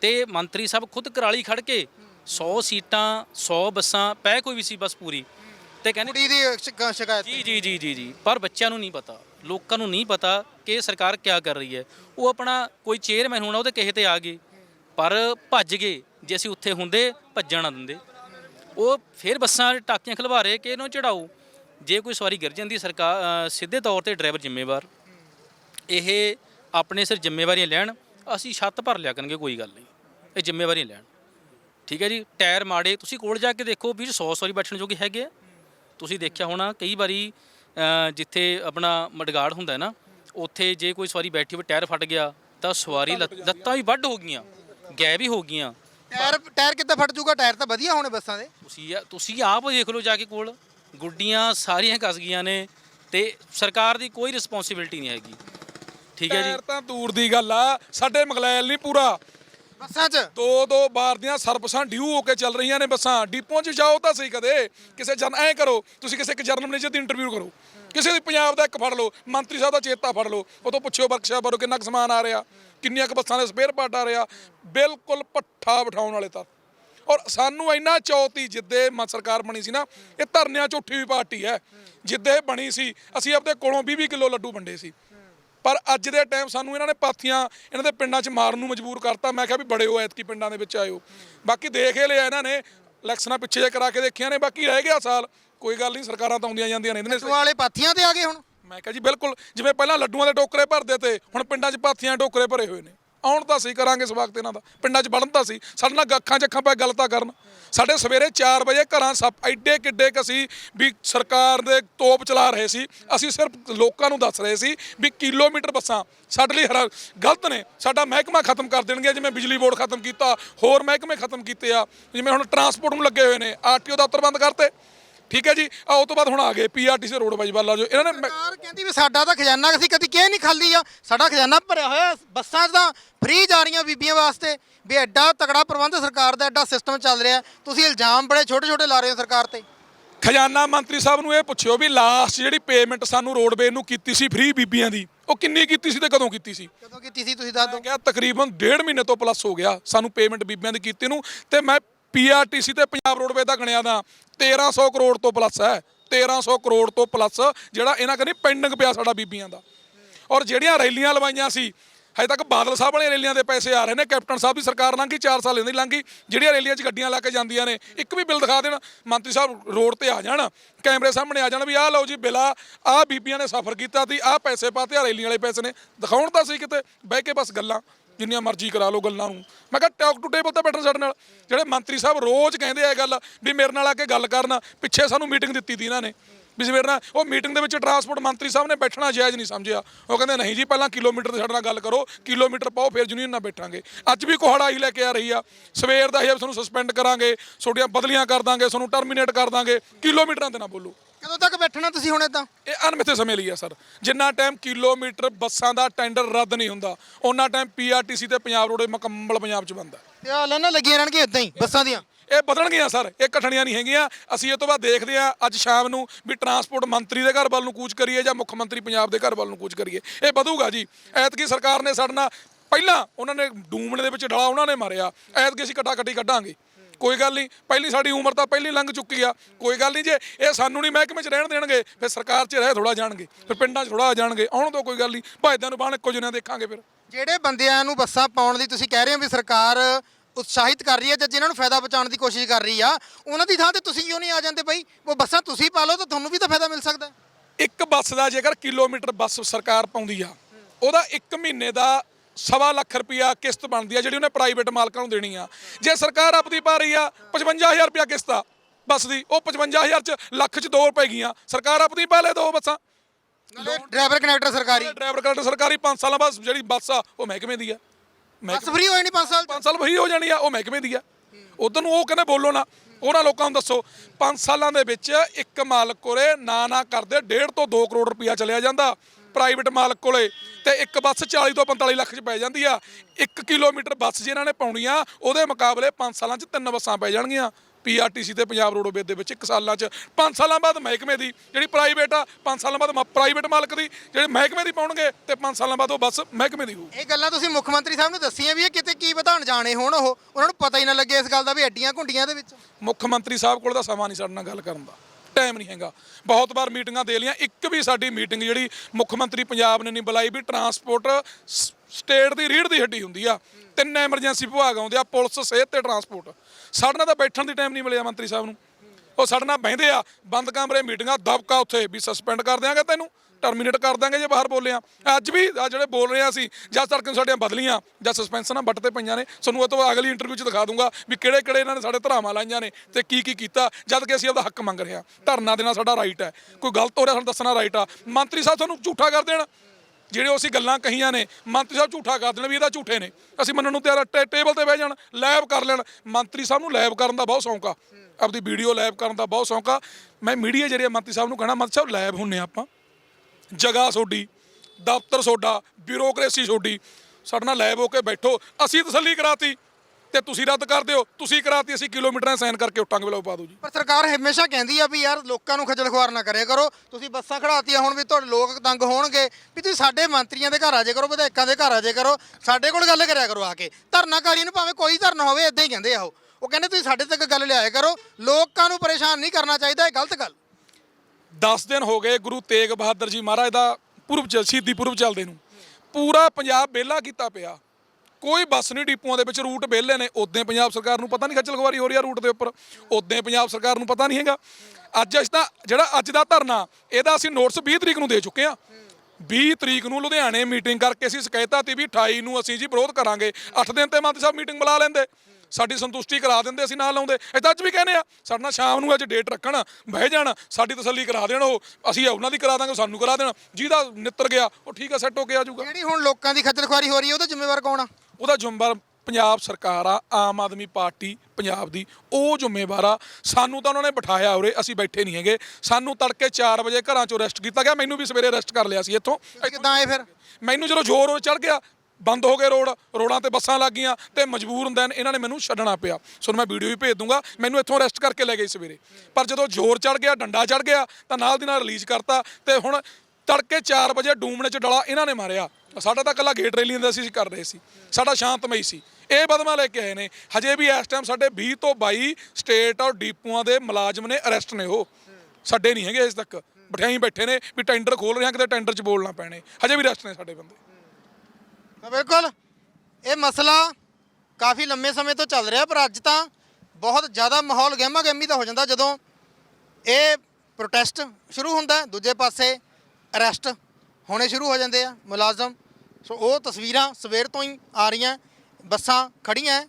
ਤੇ ਮੰਤਰੀ ਸਾਹਿਬ ਖੁਦ ਕਰਾਲੀ ਖੜ ਕੇ 100 ਸੀਟਾਂ 100 ਬੱਸਾਂ ਪੈ ਕੋਈ ਵੀ ਸੀ ਬੱਸ ਪੂਰੀ। ਤੇ ਕਹਿੰਦੇ ਕੁੜੀ ਦੀ ਸ਼ਿਕਾ- ਸ਼ਿਕਾਇਤ ਜੀ ਜੀ ਜੀ ਜੀ ਜੀ। ਪਰ ਬੱਚਿਆਂ ਨੂੰ ਨਹੀਂ ਪਤਾ ਲੋਕਾਂ ਨੂੰ ਨਹੀਂ ਪਤਾ ਕਿ ਸਰਕਾਰ ਕੀ ਕਰ ਰਹੀ ਹੈ। ਉਹ ਆਪਣਾ ਕੋਈ ਚੇਅਰਮੈਨ ਹੋਣਾ ਉਹਦੇ ਕਹੇ ਤੇ ਆ ਗਏ। ਪਰ ਭੱਜ ਗਏ ਜੇ ਅਸੀਂ ਉੱਥੇ ਹੁੰਦੇ ਭੱਜਣ ਨਾ ਦਿੰਦੇ। ਉਹ ਫਿਰ ਬੱਸਾਂ ਟਾਕੀਆਂ ਖਲਵਾ ਰਹੇ ਕਿ ਇਹਨੂੰ ਚੜਾਓ। ਜੇ ਕੋਈ ਸਵਾਰੀ ਗਿਰ ਜਾਂਦੀ ਸਰਕਾਰ ਅ, ਸਿੱਧੇ ਤੌਰ ਤੇ ਡਰਾਈਵਰ ਜ਼ਿੰਮੇਵਾਰ। ਇਹ ਆਪਣੇ ਸਿਰ ਜ਼ਿੰਮੇਵਾਰੀਆਂ ਲੈਣ ਅਸੀਂ ਛੱਤ ਭਰ ਲਿਆ ਕਰਨਗੇ ਕੋਈ ਗੱਲ ਨਹੀਂ। ਇਹ ਜ਼ਿੰਮੇਵਾਰੀਆਂ ਲੈਣ। ਠੀਕ ਹੈ ਜੀ? ਟਾਇਰ ਮਾੜੇ ਤੁਸੀਂ ਕੋਲ ਜਾ ਕੇ ਦੇਖੋ ਵੀ 100 ਸਵਾਰੀ ਬੈਠਣ ਜੋਗੇ ਹੈਗੇ ਆ। ਤੁਸੀਂ ਦੇਖਿਆ ਹੋਣਾ ਕਈ ਵਾਰੀ ਅ, ਜਿੱਥੇ ਆਪਣਾ ਮਡਗਾੜ ਹੁੰਦਾ ਹੈ ਨਾ ਉੱਥੇ ਜੇ ਕੋਈ ਸਵਾਰੀ ਬੈਠੀ ਹੋਵੇ ਟਾਇਰ ਫਟ ਗਿਆ ਤਾਂ ਸਵਾਰੀ ਲੱਤ- ਲੱਤਾਂ ਵੀ ਵੱਢ ਹੋ ਗਈਆਂ ਗੈਬ ਵੀ ਹੋ ਗਈਆਂ। ਟਾਇਰ ਟਾਇਰ ਕਿੱਦਾਂ ਫਟ ਜਾਊਗਾ? ਟਾਇਰ ਤਾਂ ਵਧੀਆ ਹੋਣੇ ਬੱਸਾਂ ਦੇ। ਤੁਸੀਂ ਤੁਸੀਂ ਆਪ ਦੇਖ ਲਓ ਜਾ ਕੇ ਕੋਲ। ਗੁੱਡੀਆਂ ਸਾਰੀਆਂ ਕੱਸ ਗਈਆਂ ਨੇ ਤੇ ਸਰਕਾਰ ਦੀ ਕੋਈ ਰਿਸਪੌਂਸਿਬਿਲਟੀ ਨਹੀਂ ਹੈਗੀ। ਠੀਕ ਹੈ ਜੀ। ਟਾਇਰ ਤਾਂ ਦੂਰ ਦੀ ਗੱਲ ਆ ਸਾਡੇ ਮਗਲੈਲ ਨਹੀਂ ਪੂਰਾ। ਬੱਸਾਂ 'ਚ? ਦੋ ਦੋ ਬਾਰ ਦੀਆਂ ਸਰਵਿਸਾਂ ਡਿਊ ਹੋ ਕੇ ਚੱਲ ਰਹੀਆਂ ਨੇ ਬੱਸਾਂ। ਡਿਪੂਆਂ 'ਚ ਜਾਓ ਤਾਂ ਸਹੀ ਕਦੇ। ਕਿਸੇ ਜਨ ਐ ਕਰੋ ਤੁਸੀਂ ਕਿਸੇ ਇੱਕ ਜਰਨਲ ਮੈਨੇਜਰ ਦੀ ਇੰਟਰਵਿਊ ਕਰੋ। ਕਿਸੇ ਦੀ ਪੰਜਾਬ ਦਾ ਇੱਕ ਫੜ ਲਓ ਮੰਤਰੀ ਸਾਹਿਬ ਦਾ ਚੇਤਾ ਫੜ ਲਓ। ਉਹ ਤੋਂ ਪੁੱਛਿਓ ਵਰਕਸ਼ਾਪ ਬਾਰੇ ਕਿੰਨਾ ਕੁ ਸਮਾਨ ਆ ਰਿਹਾ। ਕਿੰਨੀਆਂ ਕੁ ਬੱਸਾਂ ਦੇ ਸਪੇਅਰ ਪਾਰਟ ਆ ਰਿਹਾ। ਬਿਲਕੁਲ ਪੱਠਾ ਬਿਠਾਉਣ ਵਾਲੇ ਤਾਂ। ਔਰ ਸਾਨੂੰ ਇੰਨਾ ਚੌਤੀ ਜਿੱਦੇ ਮ ਸਰਕਾਰ ਬਣੀ ਸੀ ਨਾ ਇਹ ਧਰਨਿਆਂ 'ਚ ਉੱਠੀ ਹੋਈ ਪਾਰਟੀ ਹੈ। ਜਿੱਦੇ ਬਣੀ ਸੀ ਅਸੀਂ ਆਪਦੇ ਕੋਲੋਂ 20-20 ਕਿਲੋ ਲੱਡੂ ਵੰਡੇ ਸੀ। ਪਰ ਅੱਜ ਦੇ ਟਾਈਮ ਸਾਨੂੰ ਇਹਨਾਂ ਨੇ ਪਾਥੀਆਂ ਇਹਨਾਂ ਦੇ ਪਿੰਡਾਂ 'ਚ ਮਾਰਨ ਨੂੰ ਮਜਬੂਰ ਕਰਤਾ। ਮੈਂ ਕਿਹਾ ਵੀ ਬੜੇ ਹੋ ਐਤਕੀ ਪਿੰਡਾਂ ਦੇ ਵਿੱਚ ਆਇਓ। ਬਾਕੀ ਦੇਖ ਹੀ ਲਿਆ ਇਹਨਾਂ ਨੇ ਇਲੈਕਸ਼ਨਾਂ ਪਿੱਛੇ ਜੇ ਕਰਾ ਕੇ ਦੇਖਿਆ ਨੇ ਬਾਕੀ ਰਹਿ ਗਿਆ ਸਾਲ। ਕੋਈ ਗੱਲ ਨਹੀਂ ਸਰਕਾਰਾਂ ਤਾਂ ਆਉਂਦੀਆਂ ਜਾਂਦੀਆਂ ਰਹਿੰਦੀਆਂ ਲੱਡੂ ਨੇ ਵਾਲੇ ਪਾਥੀਆਂ ਤੇ ਆ ਗਏ ਹੁਣ? ਮੈਂ ਕਿਹਾ ਜੀ ਬਿਲਕੁਲ ਜਿਵੇਂ ਪਹਿਲਾਂ ਲੱਡੂਆਂ ਦੇ ਟੋਕਰੇ ਭਰਦੇ ਤੇ ਹੁਣ ਪਿੰਡਾਂ 'ਚ ਪਾਥੀਆਂ ਦੇ ਟੋਕਰੇ ਭਰੇ ਹੋਏ ਨੇ। ਆਉਣ ਤਾਂ ਸੀ ਕਰਾਂਗੇ ਇਸ ਵਕਤ ਇਹਨਾਂ ਦਾ, ਪਿੰਡਾਂ 'ਚ ਵੜਨ ਤਾਂ ਸੀ ਸਾਡੇ ਨਾਲ ਅੱਖਾਂ 'ਚ ਅੱਖਾਂ ਪੈ ਗੱਲ ਤਾਂ ਕਰਨ। ਸਾਡੇ ਸਵੇਰੇ 4 ਵਜੇ ਘਰਾਂ ਸੱਪ ਐਡੇ ਕਿੱਡੇ ਕ ਅਸੀਂ ਵੀ ਸਰਕਾਰ ਦੇ ਤੋਪ ਚਲਾ ਰਹੇ ਸੀ, ਅਸੀਂ ਸਿਰਫ ਲੋਕਾਂ ਨੂੰ ਦੱਸ ਰਹੇ ਸੀ ਵੀ ਕਿਲੋਮੀਟਰ ਬੱਸਾਂ ਸਾਡੇ ਲਈ ਹਰਾ, ਗਲਤ ਨੇ। ਸਾਡਾ ਮਹਿਕਮਾ ਖਤਮ ਕਰ ਦੇਣਗੇ, ਜਿਵੇਂ ਬਿਜਲੀ ਬੋਰਡ ਖਤਮ ਕੀਤਾ, ਹੋਰ ਮਹਿਕਮੇ ਖਤਮ ਕੀਤੇ ਆ, ਜਿਵੇਂ ਹੁਣ ਟਰਾਂਸਪੋਰਟ ਨੂੰ ਲੱਗੇ ਹੋਏ ਨੇ ਆਰਟੀਓ ਦਫ਼ਤਰ ਬੰਦ ਕਰਤੇ। ਠੀਕ ਹੈ ਜੀ ਆ ਉਹ ਤੋਂ ਬਾਅਦ ਹੁਣ ਆ ਗਏ ਪੀਆਰਟੀਸੀ ਰੋਡ ਬਾਈ ਵਾਲਾ ਜੋ ਇਹਨਾਂ ਨੇ ਮੈਂ- ਸਰਕਾਰ ਕਹਿੰਦੀ ਵੀ ਸਾਡਾ ਤਾਂ ਖਜ਼ਾਨਾ ਅਸੀਂ ਕਦੀ ਕਿਹਾ ਨਹੀਂ ਖਾਲੀ ਆ। ਸਾਡਾ ਖਜ਼ਾਨਾ ਭਰਿਆ ਹੋਇਆ ਬੱਸਾਂ 'ਚ ਤਾਂ ਫ੍ਰੀ ਜਾ ਰਹੀਆਂ ਬੀਬੀਆਂ ਵਾਸਤੇ। ਵੀ ਐਡਾ ਤਕੜਾ ਪ੍ਰਬੰਧ ਸਰਕਾਰ ਦਾ ਐਡਾ ਸਿਸਟਮ ਚੱਲ ਰਿਹਾ। ਤੁਸੀਂ ਇਲਜ਼ਾਮ ਬੜੇ ਛੋਟੇ ਛੋਟੇ ਲਾ ਰਹੇ ਹੋ ਸਰਕਾਰ ਤੇ। ਖਜ਼ਾਨਾ ਮੰਤਰੀ ਸਾਹਿਬ ਨੂੰ ਇਹ ਪੁੱਛਿਓ ਵੀ ਲਾਸਟ ਜਿਹੜੀ ਪੇਮੈਂਟ ਸਾਨੂੰ ਰੋਡਵੇ ਨੂੰ ਕੀਤੀ ਸੀ ਫ੍ਰੀ ਬੀਬੀਆਂ ਦੀ ਉਹ ਕਿੰਨੀ ਕੀਤੀ ਸੀ ਤੇ ਕਦੋਂ ਕੀਤੀ ਸੀ? ਕਦੋਂ ਕੀਤੀ ਸੀ ਤੁਸੀਂ ਦੱਸ ਮੈਂ ਦਿਓ ਕਿਹਾ ਤਕਰੀਬਨ ਡੇਢ ਮਹੀਨੇ ਤੋਂ ਪਲੱਸ ਹੋ ਗਿਆ ਸਾਨੂੰ ਪੇਮੈਂਟ ਬੀਬੀਆਂ ਦੀ ਕੀਤੀ ਨੂੰ ਤੇ ਮੈਂ ਪੀਆਰਟੀਸੀ ਤੇ ਪੰਜਾਬ ਰੋਡਵੇ ਦਾ ਗਣਿਆ ਦਾ 1300 ਕਰੋੜ ਤੋਂ ਪਲੱਸ ਹੈ। 1300 ਕਰੋੜ ਤੋਂ ਪਲੱਸ ਜਿਹੜਾ ਇਹਨਾਂ ਕਹਿੰਦੇ ਪੈਂਡਿੰਗ ਪਿਆ ਸਾਡਾ ਬੀਬੀਆਂ ਦਾ। ਔਰ ਜਿਹੜੀਆਂ ਰੈਲੀਆਂ ਲਵਾਈਆਂ ਸੀ, ਹਜੇ ਤੱਕ ਬਾਦਲ ਸਾਹਿਬ ਵਾਲੀਆਂ ਰੈਲੀਆਂ ਦੇ ਪੈਸੇ ਆ ਰਹੇ ਨੇ, ਕੈਪਟਨ ਸਾਹਿਬ ਦੀ ਸਰਕਾਰ ਲੰਘੀ 4 ਸਾਲ ਇਹਦੀ ਲੰਘੀ, ਜਿਹੜੀਆਂ ਰੈਲੀਆਂ 'ਚ ਗੱਡੀਆਂ ਲਾ ਕੇ ਜਾਂਦੀਆਂ ਨੇ, ਇੱਕ ਵੀ ਬਿੱਲ ਦਿਖਾ ਦੇਣ, ਮੰਤਰੀ ਸਾਹਿਬ ਰੋਡ ਤੇ ਆ ਜਾਣ, ਕੈਮਰੇ ਸਾਹਮਣੇ ਆ ਜਾਣ ਵੀ ਆਹ ਲਓ ਜੀ ਬਿੱਲ ਆ, ਆਹ ਬੀਬੀਆਂ ਨੇ ਸਫ਼ਰ ਕੀਤਾ ਸੀ, ਆਹ ਪੈਸੇ ਪਾਤੇ ਆ ਰੈਲੀਆਂ ਵਾਲੇ ਪੈਸੇ ਨੇ, ਦਿਖਾਉਣ ਤਾਂ ਸੀ ਕਿਤੇ, ਬਹਿ ਕੇ ਬਸ ਗੱਲਾਂ। ਜਿੰਨੀਆਂ ਮਰਜ਼ੀ ਕਰਾ ਲਓ ਗੱਲਾਂ ਨੂੰ। ਮੈਂ ਕਿਹਾ ਟਾਕ ਟੂ ਟੇਬਲ ਤੇ ਬੈਠਣ ਸਾਡੇ ਨਾਲ। ਜਿਹੜੇ ਮੰਤਰੀ ਸਾਹਿਬ ਰੋਜ਼ ਕਹਿੰਦੇ ਆ ਇਹ ਗੱਲ, ਵੀ ਮੇਰੇ ਨਾਲ ਆ ਕੇ ਗੱਲ ਕਰਨ, ਪਿੱਛੇ ਸਾਨੂੰ ਮੀਟਿੰਗ ਦਿੱਤੀ ਸੀ ਇਹਨਾਂ ਨੇ। ਵੀ ਮੇਰੇ ਨਾਲ ਉਹ ਮੀਟਿੰਗ ਦੇ ਵਿੱਚ ਟਰਾਂਸਪੋਰਟ ਮੰਤਰੀ ਸਾਹਿਬ ਨੇ ਬੈਠਣਾ ਜਾਇਜ਼ ਨਹੀਂ ਸਮਝਿਆ। ਉਹ ਕਹਿੰਦੇ, ਨਹੀਂ ਜੀ, ਪਹਿਲਾਂ ਕਿਲੋਮੀਟਰ ਤੇ ਸਾਡੇ ਨਾਲ ਗੱਲ ਕਰੋ, ਕਿਲੋਮੀਟਰ ਪਾਓ, ਫਿਰ ਯੂਨੀਅਨ ਨਾਲ ਬੈਠਾਂਗੇ। ਅੱਜ ਵੀ ਕੋਹੜਾ ਹੀ ਲੈ ਕੇ ਆ ਰਹੀ ਆ। ਸਵੇਰ ਦਾ ਹੀ ਤੁਹਾਨੂੰ ਸਸਪੈਂਡ ਕਰਾਂਗੇ, ਤੁਹਾਡੀਆਂ ਬਦਲੀਆਂ ਕਰ ਦਾਂਗੇ, ਤੁਹਾਨੂੰ ਟਰਮੀਨੇਟ ਕਰ ਦਾਂਗੇ। ਕਿਲੋਮੀਟਰਾਂ ਤੇ ਨਾ ਬੋਲੋ। ਕਦੋਂ ਤੱਕ ਬੈਠਣਾ ਤੁਸੀਂ ਹੁਣ ਇਦਾਂ ਇਹ ਅਨਮਿੱਥੇ ਸਮੇਂ ਲਈ ਆ ਸਰ। ਜਿੰਨਾ ਟਾਈਮ ਕਿਲੋਮੀਟਰ ਬੱਸਾਂ ਦਾ ਟੈਂਡਰ ਰੱਦ ਨਹੀਂ ਹੁੰਦਾ ਉਹਨਾਂ ਟਾਈਮ ਪੀਆਰਟੀਸੀ ਤੇ ਪੰਜਾਬ ਰੋਡ ਮੁਕੰਮਲ ਪੰਜਾਬ 'ਚ ਬੰਦਾ ਤੇ ਆ ਲੈਣਾ ਲੱਗੀਆਂ ਰਹਿਣਗੀਆਂ ਇਦਾਂ ਹੀ ਬੱਸਾਂ ਦੀਆਂ? ਇਹ ਬਦਲਣਗੀਆਂ ਸਰ। ਇਹ ਕਠਣੀਆਂ ਨਹੀਂ ਹੈਗੀਆਂ। ਅਸੀਂ ਇਹ ਤੋਂ ਬਾਅਦ ਦੇਖਦੇ ਹਾਂ ਅੱਜ ਸ਼ਾਮ ਨੂੰ ਵੀ ਟਰਾਂਸਪੋਰਟ ਮੰਤਰੀ ਦੇ ਘਰ ਵੱਲ ਨੂੰ ਕੂਚ ਕਰੀਏ ਜਾਂ ਮੁੱਖ ਮੰਤਰੀ ਪੰਜਾਬ ਦੇ ਘਰ ਵੱਲ ਨੂੰ ਕੂਚ ਕਰੀਏ। ਇਹ ਵਧੂਗਾ ਜੀ। ਐਤਕੀ ਸਰਕਾਰ ਨੇ ਸਾਡੇ ਨਾਲ ਪਹਿਲਾਂ ਉਹਨਾਂ ਨੇ ਡੂਮਣੇ ਦੇ ਵਿੱਚ ਡਲਾ ਉਹਨਾਂ ਨੇ ਮਾਰਿਆ। ਐਤਕੀ ਅਸੀਂ ਕਟਾ ਕੱਟੀ ਕੱਢਾਂਗੇ। ਕੋਈ ਗੱਲ ਨਹੀਂ ਪਹਿਲੀ ਸਾਡੀ ਉਮਰ ਤਾਂ ਪਹਿਲੀ ਲੰਘ ਚੁੱਕੀ ਆ। ਕੋਈ ਗੱਲ ਨਹੀਂ ਜੇ ਇਹ ਸਾਨੂੰ ਨਹੀਂ ਮਹਿਕਮੇ 'ਚ ਰਹਿਣ ਦੇਣਗੇ ਫਿਰ ਸਰਕਾਰ 'ਚ ਰਹਿ ਥੋੜਾ ਜਾਣਗੇ ਫਿਰ ਪਿੰਡਾਂ 'ਚ ਥੋੜਾ ਆ ਜਾਣਗੇ ਆਉਣ ਤੋਂ ਕੋਈ ਗੱਲ ਨਹੀਂ ਭਾਈਦਾਂ ਨੂੰ ਬਾਣ ਇੱਕੋ ਜਿਹੇ ਦੇਖਾਂਗੇ ਫਿਰ। ਜਿਹੜੇ ਬੰਦਿਆਂ ਨੂੰ ਬੱਸਾਂ ਪਾਉਣ ਦੀ ਤੁਸੀਂ ਕਹਿ ਰਹੇ ਹੋ ਵੀ ਸਰਕਾਰ ਉਤਸ਼ਾਹਿਤ ਕਰ ਰਹੀ ਹੈ ਜਾਂ ਜਿਨ੍ਹਾਂ ਨੂੰ ਫਾਇਦਾ ਪਹੁੰਚਾਉਣ ਦੀ ਕੋਸ਼ਿਸ਼ ਕਰ ਰਹੀ ਆ ਉਹਨਾਂ ਦੀ ਥਾਂ ਤੇ ਤੁਸੀਂ ਕਿਉਂ ਨਹੀਂ ਆ ਜਾਂਦੇ ਬਈ? ਉਹ ਬੱਸਾਂ ਤੁਸੀਂ ਪਾ ਲਓ ਤਾਂ ਤੁਹਾਨੂੰ ਵੀ ਤਾਂ ਫਾਇਦਾ ਮਿਲ ਸਕਦਾ। ਇੱਕ ਬੱਸ ਦਾ ਜੇਕਰ ਕਿਲੋਮੀਟਰ ਬੱਸ ਸਰਕਾਰ ਪਾਉਂਦੀ ਆ ਉਹਦਾ 1 ਮਹੀਨੇ ਦਾ ਸਵਾ ਲੱਖ ਰੁਪਇਆ ਕਿਸ਼ਤ ਬਣਦੀ ਆ ਜਿਹੜੀ ਉਹਨੇ ਪ੍ਰਾਈਵੇਟ ਮਾਲਕਾਂ ਨੂੰ ਦੇਣੀ ਆ। ਜੇ ਸਰਕਾਰ ਆਪਦੀ ਪਾ ਰਹੀ ਆ 55000 ਰੁਪਇਆ ਕਿਸ਼ਤ ਆ ਬੱਸ ਦੀ ਉਹ 55000 ਚ ਲੱਖ ਚ ਦੋ ਪੈ ਗਈਆਂ। ਸਰਕਾਰ ਆਪਣੀ ਪਾ ਲੈ ਦੋ ਬੱਸਾਂ। ਡਰਾਈਵਰ ਕਨੈਕਟਰ ਸਰਕਾਰੀ। ਡਰਾਈਵਰ ਕਰੰਟ ਸਰਕਾਰੀ 5 ਸਾਲਾਂ ਬਾਅਦ ਜਿਹੜੀ ਬੱਸ ਆ ਉਹ ਮਹਿਕਮੇ ਦੀ ਆ। ਬੱਸ ਫ੍ਰੀ ਹੋਈ ਨਹੀਂ 5 ਸਾਲ 'ਚ। 5 ਸਾਲ ਵਹੀ ਹੋ ਜਾਣੀ ਆ ਉਹ ਮਹਿਕਮੇ ਦੀ ਆ। ਉਦੋਂ ਨੂੰ ਉਹ ਕਹਿੰਦੇ ਬੋਲੋ ਨਾ ਉਹਨਾਂ ਲੋਕਾਂ ਨੂੰ ਦੱਸੋ 5 ਸਾਲਾਂ ਦੇ ਵਿੱਚ ਇੱਕ ਮਾਲਕ ਕੋਲੇ ਨਾ ਨਾ ਕਰਦੇ 1.5 ਤੋਂ 2 ਕਰੋੜ ਰੁਪਇਆ ਚਲਿਆ ਜਾਂਦਾ। ਪ੍ਰਾਈਵੇਟ ਮਾਲਕ ਕੋਲੇ ਤੇ ਇੱਕ ਬੱਸ 40 ਤੋਂ 45 ਲੱਖ ਚ ਪੈ ਜਾਂਦੀ ਆ। 1 ਕਿਲੋਮੀਟਰ ਬੱਸ ਜੇ ਇਹਨਾਂ ਨੇ ਪਾਉਣੀ ਆ ਉਹਦੇ ਮੁਕਾਬਲੇ 5 ਸਾਲਾਂ ਚ ਤਿੰਨ ਬੱਸਾਂ ਪੈ ਜਾਣਗੀਆਂ। ਪੀਆਰਟੀਸੀ ਤੇ ਪੰਜਾਬ ਰੋਡਵੇਜ਼ ਦੇ ਵਿੱਚ ਇੱਕ ਸਾਲਾਂ 'ਚ। 5 ਸਾਲਾਂ ਬਾਅਦ ਮਹਿਕਮੇ ਦੀ ਜਿਹੜੀ ਪ੍ਰਾਈਵੇਟ ਆ 5 ਸਾਲਾਂ ਬਾਅਦ ਪ੍ਰਾਈਵੇਟ ਮਾਲਕ ਦੀ ਜਿਹੜੇ ਮਹਿਕਮੇ ਦੀ ਪਾਉਣਗੇ ਤੇ 5 ਸਾਲਾਂ ਬਾਅਦ ਉਹ ਬੱਸ ਮਹਿਕਮੇ ਦੀ ਹੋਊ। ਇਹ ਗੱਲਾਂ ਤੁਸੀਂ ਮੁੱਖ ਮੰਤਰੀ ਸਾਹਿਬ ਨੂੰ ਦੱਸੀਆਂ ਵੀ ਇਹ ਕਿਤੇ ਕੀ ਵਧਾਉਣ ਜਾਣੇ ਹੋਣ ਉਹ। ਉਹਨਾਂ ਨੂੰ ਪਤਾ ਹੀ ਨਾ ਲੱਗੇ ਇਸ ਗੱਲ ਦਾ ਵੀ ਅੱਡੀਆਂ ਘੁੰਡੀਆਂ ਦੇ ਵਿੱਚ। ਮੁੱਖ ਮੰਤਰੀ ਸਾਹਿਬ ਕੋਲ ਤਾਂ ਸਮਾਂ ਨਹੀਂ ਸਾਡੇ ਨਾਲ ਗੱਲ ਕਰਨ ਦਾ। ਟਾਈਮ ਨਹੀਂ ਹੈਗਾ। ਬਹੁਤ ਵਾਰ ਮੀਟਿੰਗਾਂ ਦੇ ਲੀਆਂ ਇੱਕ ਵੀ ਸਾਡੀ ਮੀਟਿੰਗ ਜਿਹੜੀ ਮੁੱਖ ਮੰਤਰੀ ਪੰਜਾਬ ਨੇ ਨਹੀਂ ਬੁਲਾਈ ਵੀ ਟਰਾਂਸਪੋਰਟ ਸਟੇਟ ਦੀ ਰੀੜ ਦੀ ਹੱਡੀ ਹੁੰਦੀ ਆ। ਤਿੰਨ ਐਮਰਜੈਂਸੀ ਵਿਭਾਗ ਆਉਂਦੇ ਆ, ਪੁਲਿਸ, ਸਿਹਤ ਤੇ ਟਰਾਂਸਪੋਰਟ ਸਾਡੇ ਨਾਲ ਤਾਂ ਬੈਠਣ ਦੀ ਟਾਈਮ ਨਹੀਂ ਮਿਲਿਆ ਮੰਤਰੀ ਸਾਹਿਬ ਨੂੰ। ਉਹ ਸਾਡੇ ਨਾਲ ਬਹਿੰਦੇ ਆ, ਬੰਦ ਕਮਰੇ, ਮੀਟਿੰਗਾਂ, ਦਬਕਾ ਉੱਥੇ ਵੀ ਸਸਪੈਂਡ ਕਰ ਦਿਆਂਗੇ ਤੈਨੂੰ। ਟਰਮੀਨੇਟ ਕਰ ਦਾਂਗੇ ਜੇ ਬਾਹਰ ਬੋਲਿਆ। ਅੱਜ ਵੀ ਆ ਜਿਹੜੇ ਬੋਲ ਰਹੇ ਆ ਅਸੀਂ ਜਾਂ ਸੜਕਾਂ ਸਾਡੀਆਂ ਬਦਲੀਆਂ ਜਾਂ ਸਸਪੈਂਸ਼ਨਾਂ ਵੱਟ ਤੇ ਪਈਆਂ ਨੇ। ਤੁਹਾਨੂੰ ਉਹ ਤੋਂ ਅਗਲੀ ਇੰਟਰਵਿਊ 'ਚ ਦਿਖਾ ਦੂੰਗਾ ਵੀ ਕਿਹੜੇ ਕਿਹੜੇ ਇਹਨਾਂ ਨੇ ਸਾਡੇ ਧਰਾਵਾਂ ਲਾਈਆਂ ਨੇ ਤੇ ਕੀ ਕੀ ਕੀਤਾ ਜਦ ਕਿ ਅਸੀਂ ਆਪਦਾ ਹੱਕ ਮੰਗ ਰਹੇ ਹਾਂ ਧਰਨਾ ਦੇਣਾ ਸਾਡਾ ਰਾਈਟ ਹੈ ਕੋਈ ਗਲਤ ਹੋ ਰਿਹਾ ਸਾਨੂੰ ਦੱਸਣਾ ਰਾਈਟ ਆ। ਮੰਤਰੀ ਸਾਹਿਬ ਤੁਹਾਨੂੰ ਝੂਠਾ ਕਰ ਦੇਣ। ਜਿਹੜੇ ਅਸੀਂ ਗੱਲਾਂ ਕਹੀਆਂ ਨੇ ਮੰਤਰੀ ਸਾਹਿਬ ਝੂਠਾ ਕਰ ਦੇਣ ਵੀ ਇਹਦਾ ਝੂਠੇ ਨੇ। ਅਸੀਂ ਮੰਨਣ ਨੂੰ ਤਿਆਰ ਆ, ਟੇ- ਟੇਬਲ ਤੇ ਬਹਿ ਜਾਣ ਲੈਬ ਕਰ ਲੈਣ। ਮੰਤਰੀ ਸਾਹਿਬ ਨੂੰ ਲੈਬ ਕਰਨ ਦਾ ਬਹੁਤ ਸ਼ੌਂਕ ਆ। ਆਪਦੀ ਵੀਡੀਓ ਲੈਬ ਕਰਨ ਦਾ ਬਹੁਤ ਸ਼ੌਂਕ ਆ। ਮੈਂ ਮੀਡੀਆ ਜਿਹੜੇ ਮੰਤਰੀ ਸਾਹਿਬ ਨੂੰ ਕਹਿਣਾ ਮੰਤਰੀ ਸਾਹਿਬ ਲੈਬ ਹੁੰਨੇ ਆਪਾਂ। ਜਗ੍ਹਾ ਤੁਹਾਡੀ, ਦਫ਼ਤਰ ਤੁਹਾਡਾ ਬਿਊਰੋਕ੍ਰੇਸੀ ਤੁਹਾਡੀ, ਸਾਡੇ ਨਾਲ ਲੈਬ ਹੋ ਕੇ ਬੈਠੋ। ਅਸੀਂ ਤਸੱਲੀ ਕਰਾਤੀ ਤੇ ਤੁਸੀਂ ਰੱਦ ਕਰ ਦਿਓ। ਤੁਸੀਂ ਕਰਾਤੀ, ਅਸੀਂ ਕਿਲੋਮੀਟਰਾਂ ਸਾਈਨ ਕਰਕੇ ਉੱਟਾਂਗੇ ਬਲੋ ਪਾ ਦਿਓ ਜੀ। ਪਰ ਸਰਕਾਰ ਹਮੇਸ਼ਾ ਕਹਿੰਦੀ ਆ ਵੀ ਯਾਰ ਲੋਕਾਂ ਨੂੰ ਖੱਜਲ ਖੁਆਰ ਨਾ ਕਰਿਆ ਕਰੋ। ਤੁਸੀਂ ਬੱਸਾਂ ਖੜਾਤੀਆਂ, ਹੁਣ ਵੀ ਤੁਹਾਡੇ ਲੋਕ ਤੰਗ ਹੋਣਗੇ ਵੀ ਤੁਸੀਂ ਸਾਡੇ ਮੰਤਰੀਆਂ ਦੇ ਘਰ ਆ ਜੇ ਕਰੋ, ਵਿਧਾਇਕਾਂ ਦੇ ਘਰ ਆ ਜੇ ਕਰੋ, ਸਾਡੇ ਕੋਲ ਗੱਲ ਕਰਿਆ ਕਰੋ ਆ ਕੇ। ਧਰਨਾਕਾਰੀ ਨੂੰ ਭਾਵੇਂ ਕੋਈ ਧਰਨਾ ਹੋਵੇ ਇਦਾਂ ਹੀ ਕਹਿੰਦੇ ਆ ਉਹ। ਉਹ ਕਹਿੰਦੇ ਤੁਸੀਂ ਸਾਡੇ ਤੱਕ ਗੱਲ ਲਿਆਇਆ ਕਰੋ। ਲੋਕਾਂ ਨੂੰ ਪਰੇਸ਼ਾਨ ਨਹੀਂ ਕਰਨਾ ਚਾਹੀਦਾ, ਇਹ ਗਲਤ ਗੱਲ। 10 ਦਿਨ ਹੋ ਗਏ ਗੁਰੂ ਤੇਗ ਬਹਾਦਰ ਜੀ ਮਹਾਰਾਜ ਦਾ ਪੁਰਬ ਚ ਸ਼ਹੀਦੀ ਪੁਰਬ ਚੱਲਦੇ ਨੂੰ। ਪੂਰਾ ਪੰਜਾਬ ਵਿਹਲਾ ਕੀਤਾ ਪਿਆ। ਕੋਈ ਬੱਸ ਨਹੀਂ ਡਿਪੂਆਂ ਦੇ ਵਿੱਚ, ਰੂਟ ਵਿਹਲੇ ਨੇ। ਉਦੋਂ ਪੰਜਾਬ ਸਰਕਾਰ ਨੂੰ ਪਤਾ ਨਹੀਂ ਖੱਜਲ ਖਵਾਰੀ ਹੋ ਰਹੀ ਆ ਰੂਟ ਦੇ ਉੱਪਰ। ਉਦੋਂ ਪੰਜਾਬ ਸਰਕਾਰ ਨੂੰ ਪਤਾ ਨਹੀਂ ਹੈਗਾ। ਅੱਜ ਅਸੀਂ ਤਾਂ, ਜਿਹੜਾ ਅੱਜ ਦਾ ਧਰਨਾ, ਇਹਦਾ ਅਸੀਂ ਨੋਟਿਸ 20 ਤਰੀਕ ਨੂੰ ਦੇ ਚੁੱਕੇ ਆ 20 ਤਰੀਕ ਨੂੰ ਲੁਧਿਆਣੇ ਮੀਟਿੰਗ ਕਰਕੇ ਅਸੀਂ ਸ਼ਿਕਾਇਤਾਂ ਤੇ ਵੀ 28 ਨੂੰ ਅਸੀਂ ਜੀ ਵਿਰੋਧ ਕਰਾਂਗੇ। 8 ਦਿਨ ਤੇ ਮੰਤਰੀ ਸਾਹਿਬ ਮੀਟਿੰਗ ਬੁਲਾ ਲੈਂਦੇ। ਸਾਡੀ ਸੰਤੁਸ਼ਟੀ ਕਰਾ ਦਿੰਦੇ ਅਸੀਂ ਨਾਲ ਲਾਉਂਦੇ ਅਸੀਂ ਤਾਂ ਅੱਜ ਵੀ ਕਹਿੰਦੇ ਆ ਸਾਡੇ ਨਾਲ ਸ਼ਾਮ ਨੂੰ ਅੱਜ ਡੇਟ ਰੱਖਣ ਬਹਿ ਜਾਣ ਸਾਡੀ ਤਸੱਲੀ ਕਰਾ ਦੇਣ ਉਹ ਅਸੀਂ ਉਹਨਾਂ ਦੀ ਕਰਾ ਦਾਂਗੇ ਸਾਨੂੰ ਕਰਾ ਦੇਣ ਜਿਹਦਾ ਨਿੱਤਰ ਗਿਆ ਉਹ ਠੀਕ ਆ ਸੈੱਟ ਹੋ ਕੇ ਆ ਜਾਊਗਾ। ਜਿਹੜੀ ਹੁਣ ਲੋਕਾਂ ਦੀ ਖੱਜਲ ਖੁਆਰੀ ਹੋ ਰਹੀ ਹੈ ਉਹਦਾ ਜ਼ਿੰਮੇਵਾਰ ਕੌਣ ਆ? ਉਹਦਾ ਜ਼ਿੰਮੇਵਾਰ ਪੰਜਾਬ ਸਰਕਾਰ ਆ ਆਮ ਆਦਮੀ ਪਾਰਟੀ ਪੰਜਾਬ ਦੀ ਉਹ ਜ਼ਿੰਮੇਵਾਰ ਆ। ਸਾਨੂੰ ਤਾਂ ਉਹਨਾਂ ਨੇ ਬਿਠਾਇਆ ਉਰੇ ਅਸੀਂ ਬੈਠੇ ਨਹੀਂ ਹੈਗੇ। ਸਾਨੂੰ ਤੜਕੇ 4 ਵਜੇ ਘਰਾਂ ਚੋਂ ਅਰੈਸਟ ਕੀਤਾ ਗਿਆ ਮੈਨੂੰ ਵੀ ਸਵੇਰੇ ਅਰੈਸਟ ਕਰ ਲਿਆ ਸੀ ਇੱਥੋਂ। ਕਿਦਾਂ ਆਏ ਫਿਰ? ਮੈਨੂੰ ਜਦੋਂ ਜ਼ੋਰ ਚੜ ਗਿਆ ਬੰਦ ਹੋ ਗਏ ਰੋਡ, ਰੋਡਾਂ ਤੇ ਬੱਸਾਂ ਲੱਗ ਗਈਆਂ ਤੇ ਮਜਬੂਰ ਹੁੰਦਿਆਂ ਇਹਨਾਂ ਨੇ ਮੈਨੂੰ ਛੱਡਣਾ ਪਿਆ। ਸੋ ਮੈਂ ਵੀਡੀਓ ਵੀ ਭੇਜ ਦੂੰਗਾ, ਮੈਨੂੰ ਇੱਥੋਂ ਅਰੈਸਟ ਕਰਕੇ ਲੈ ਗਏ ਸਵੇਰੇ। ਪਰ ਜਦੋਂ ਜ਼ੋਰ ਚੜ ਗਿਆ, ਡੰਡਾ ਚੜ ਗਿਆ, ਤਾਂ ਨਾਲ ਦੀ ਨਾਲ ਰਿਲੀਜ਼ ਕਰਤਾ ਤੇ ਹੁਣ ਤੜਕੇ 4 ਵਜੇ ਡੂਮਣੇ ਚ ਡਲਾ ਇਹਨਾਂ ਨੇ ਮਾਰਿਆ। ਸਾਡਾ ਤਾਂ ਕੱਲਾ ਗੇਟ ਰੈਲੀ ਦਾ ਸੀ ਕਰ ਰਹੇ ਸੀ। ਸਾਡਾ ਸ਼ਾਂਤਮਈ ਸੀ। ਇਹ ਬਦਮਾ ਲੈ ਕੇ ਆਏ ਨੇ। ਹਜੇ ਵੀ ਇਸ ਟਾਈਮ ਸਾਡੇ 20 ਤੋਂ 22 ਸਟੇਟ ਔਰ ਡੀਪੂਆਂ ਦੇ ਮੁਲਾਜ਼ਮ ਨੇ ਅਰੈਸਟ ਨੇ ਉਹ। ਸਾਡੇ ਨਹੀਂ ਹੈਗੇ ਅਜੇ ਤੱਕ। ਬਠਿਆਈ ਬੈਠੇ ਨੇ ਵੀ ਟੈਂਡਰ ਖੋਲ ਰਹੇ ਆ ਕਿਤੇ ਟੈਂਡਰ 'ਚ ਬੋਲਣਾ ਪੈਣੇ। ਹਜੇ ਵੀ ਅਰੈਸਟ ਨੇ ਸਾਡੇ ਬੰਦੇ। ਤਾਂ ਬਿਲਕੁਲ। ਇਹ ਮਸਲਾ ਕਾਫੀ ਲੰਮੇ ਸਮੇਂ ਤੋਂ ਚੱਲ ਰਿਹਾ, ਪਰ ਅੱਜ ਤਾਂ ਬਹੁਤ ਜ਼ਿਆਦਾ ਮਾਹੌਲ ਗਹਿਮਾ ਗਹਿਮੀ ਦਾ ਹੋ ਜਾਂਦਾ ਜਦੋਂ ਇਹ ਪ੍ਰੋਟੈਸਟ ਸ਼ੁਰੂ ਹੁੰਦਾ ਦੂਜੇ ਪਾਸੇ ਅਰੈਸਟ ਹੋਣੇ ਸ਼ੁਰੂ ਹੋ ਜਾਂਦੇ ਆ ਮੁਲਾਜ਼ਮ। ਸੋ ਉਹ ਤਸਵੀਰਾਂ ਸਵੇਰ ਤੋਂ ਹੀ ਆ ਰਹੀਆਂ, ਬੱਸਾਂ ਖੜੀਆਂ ਹੈ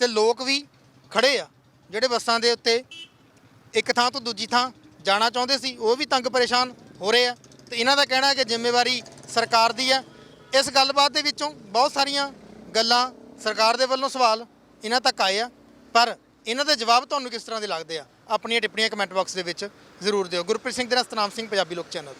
ਤੇ ਲੋਕ ਵੀ ਖੜੇ ਆ, ਜਿਹੜੇ ਬੱਸਾਂ ਦੇ ਉੱਤੇ ਇੱਕ ਥਾਂ ਤੋਂ ਦੂਜੀ ਥਾਂ ਜਾਣਾ ਚਾਹੁੰਦੇ ਸੀ, ਉਹ ਵੀ ਤੰਗ ਪਰੇਸ਼ਾਨ ਹੋ ਰਹੇ ਆ। ਤੇ ਇਹਨਾਂ ਦਾ ਕਹਿਣਾ ਹੈ ਕਿ ਜ਼ਿੰਮੇਵਾਰੀ ਸਰਕਾਰ ਦੀ ਹੈ। ਇਸ ਗੱਲਬਾਤ ਦੇ ਵਿੱਚੋਂ ਬਹੁਤ ਸਾਰੀਆਂ ਗੱਲਾਂ ਸਰਕਾਰ ਦੇ ਵੱਲੋਂ ਸਵਾਲ ਇਹਨਾਂ ਤੱਕ ਆਏ ਆ। ਪਰ ਇਹਨਾਂ ਦੇ ਜਵਾਬ ਤੁਹਾਨੂੰ ਕਿਸ ਤਰ੍ਹਾਂ ਦੇ ਲੱਗਦੇ ਆ? ਆਪਣੀਆਂ ਟਿੱਪਣੀਆਂ ਕਮੈਂਟ ਬਾਕਸ ਦੇ ਵਿੱਚ ਜ਼ਰੂਰ ਦਿਓ। ਗੁਰਪ੍ਰੀਤ ਸਿੰਘ ਦੇ ਨਾਲ ਸਤਨਾਮ ਸਿੰਘ, ਪੰਜਾਬੀ ਲੋਕ ਚੈਨਲ।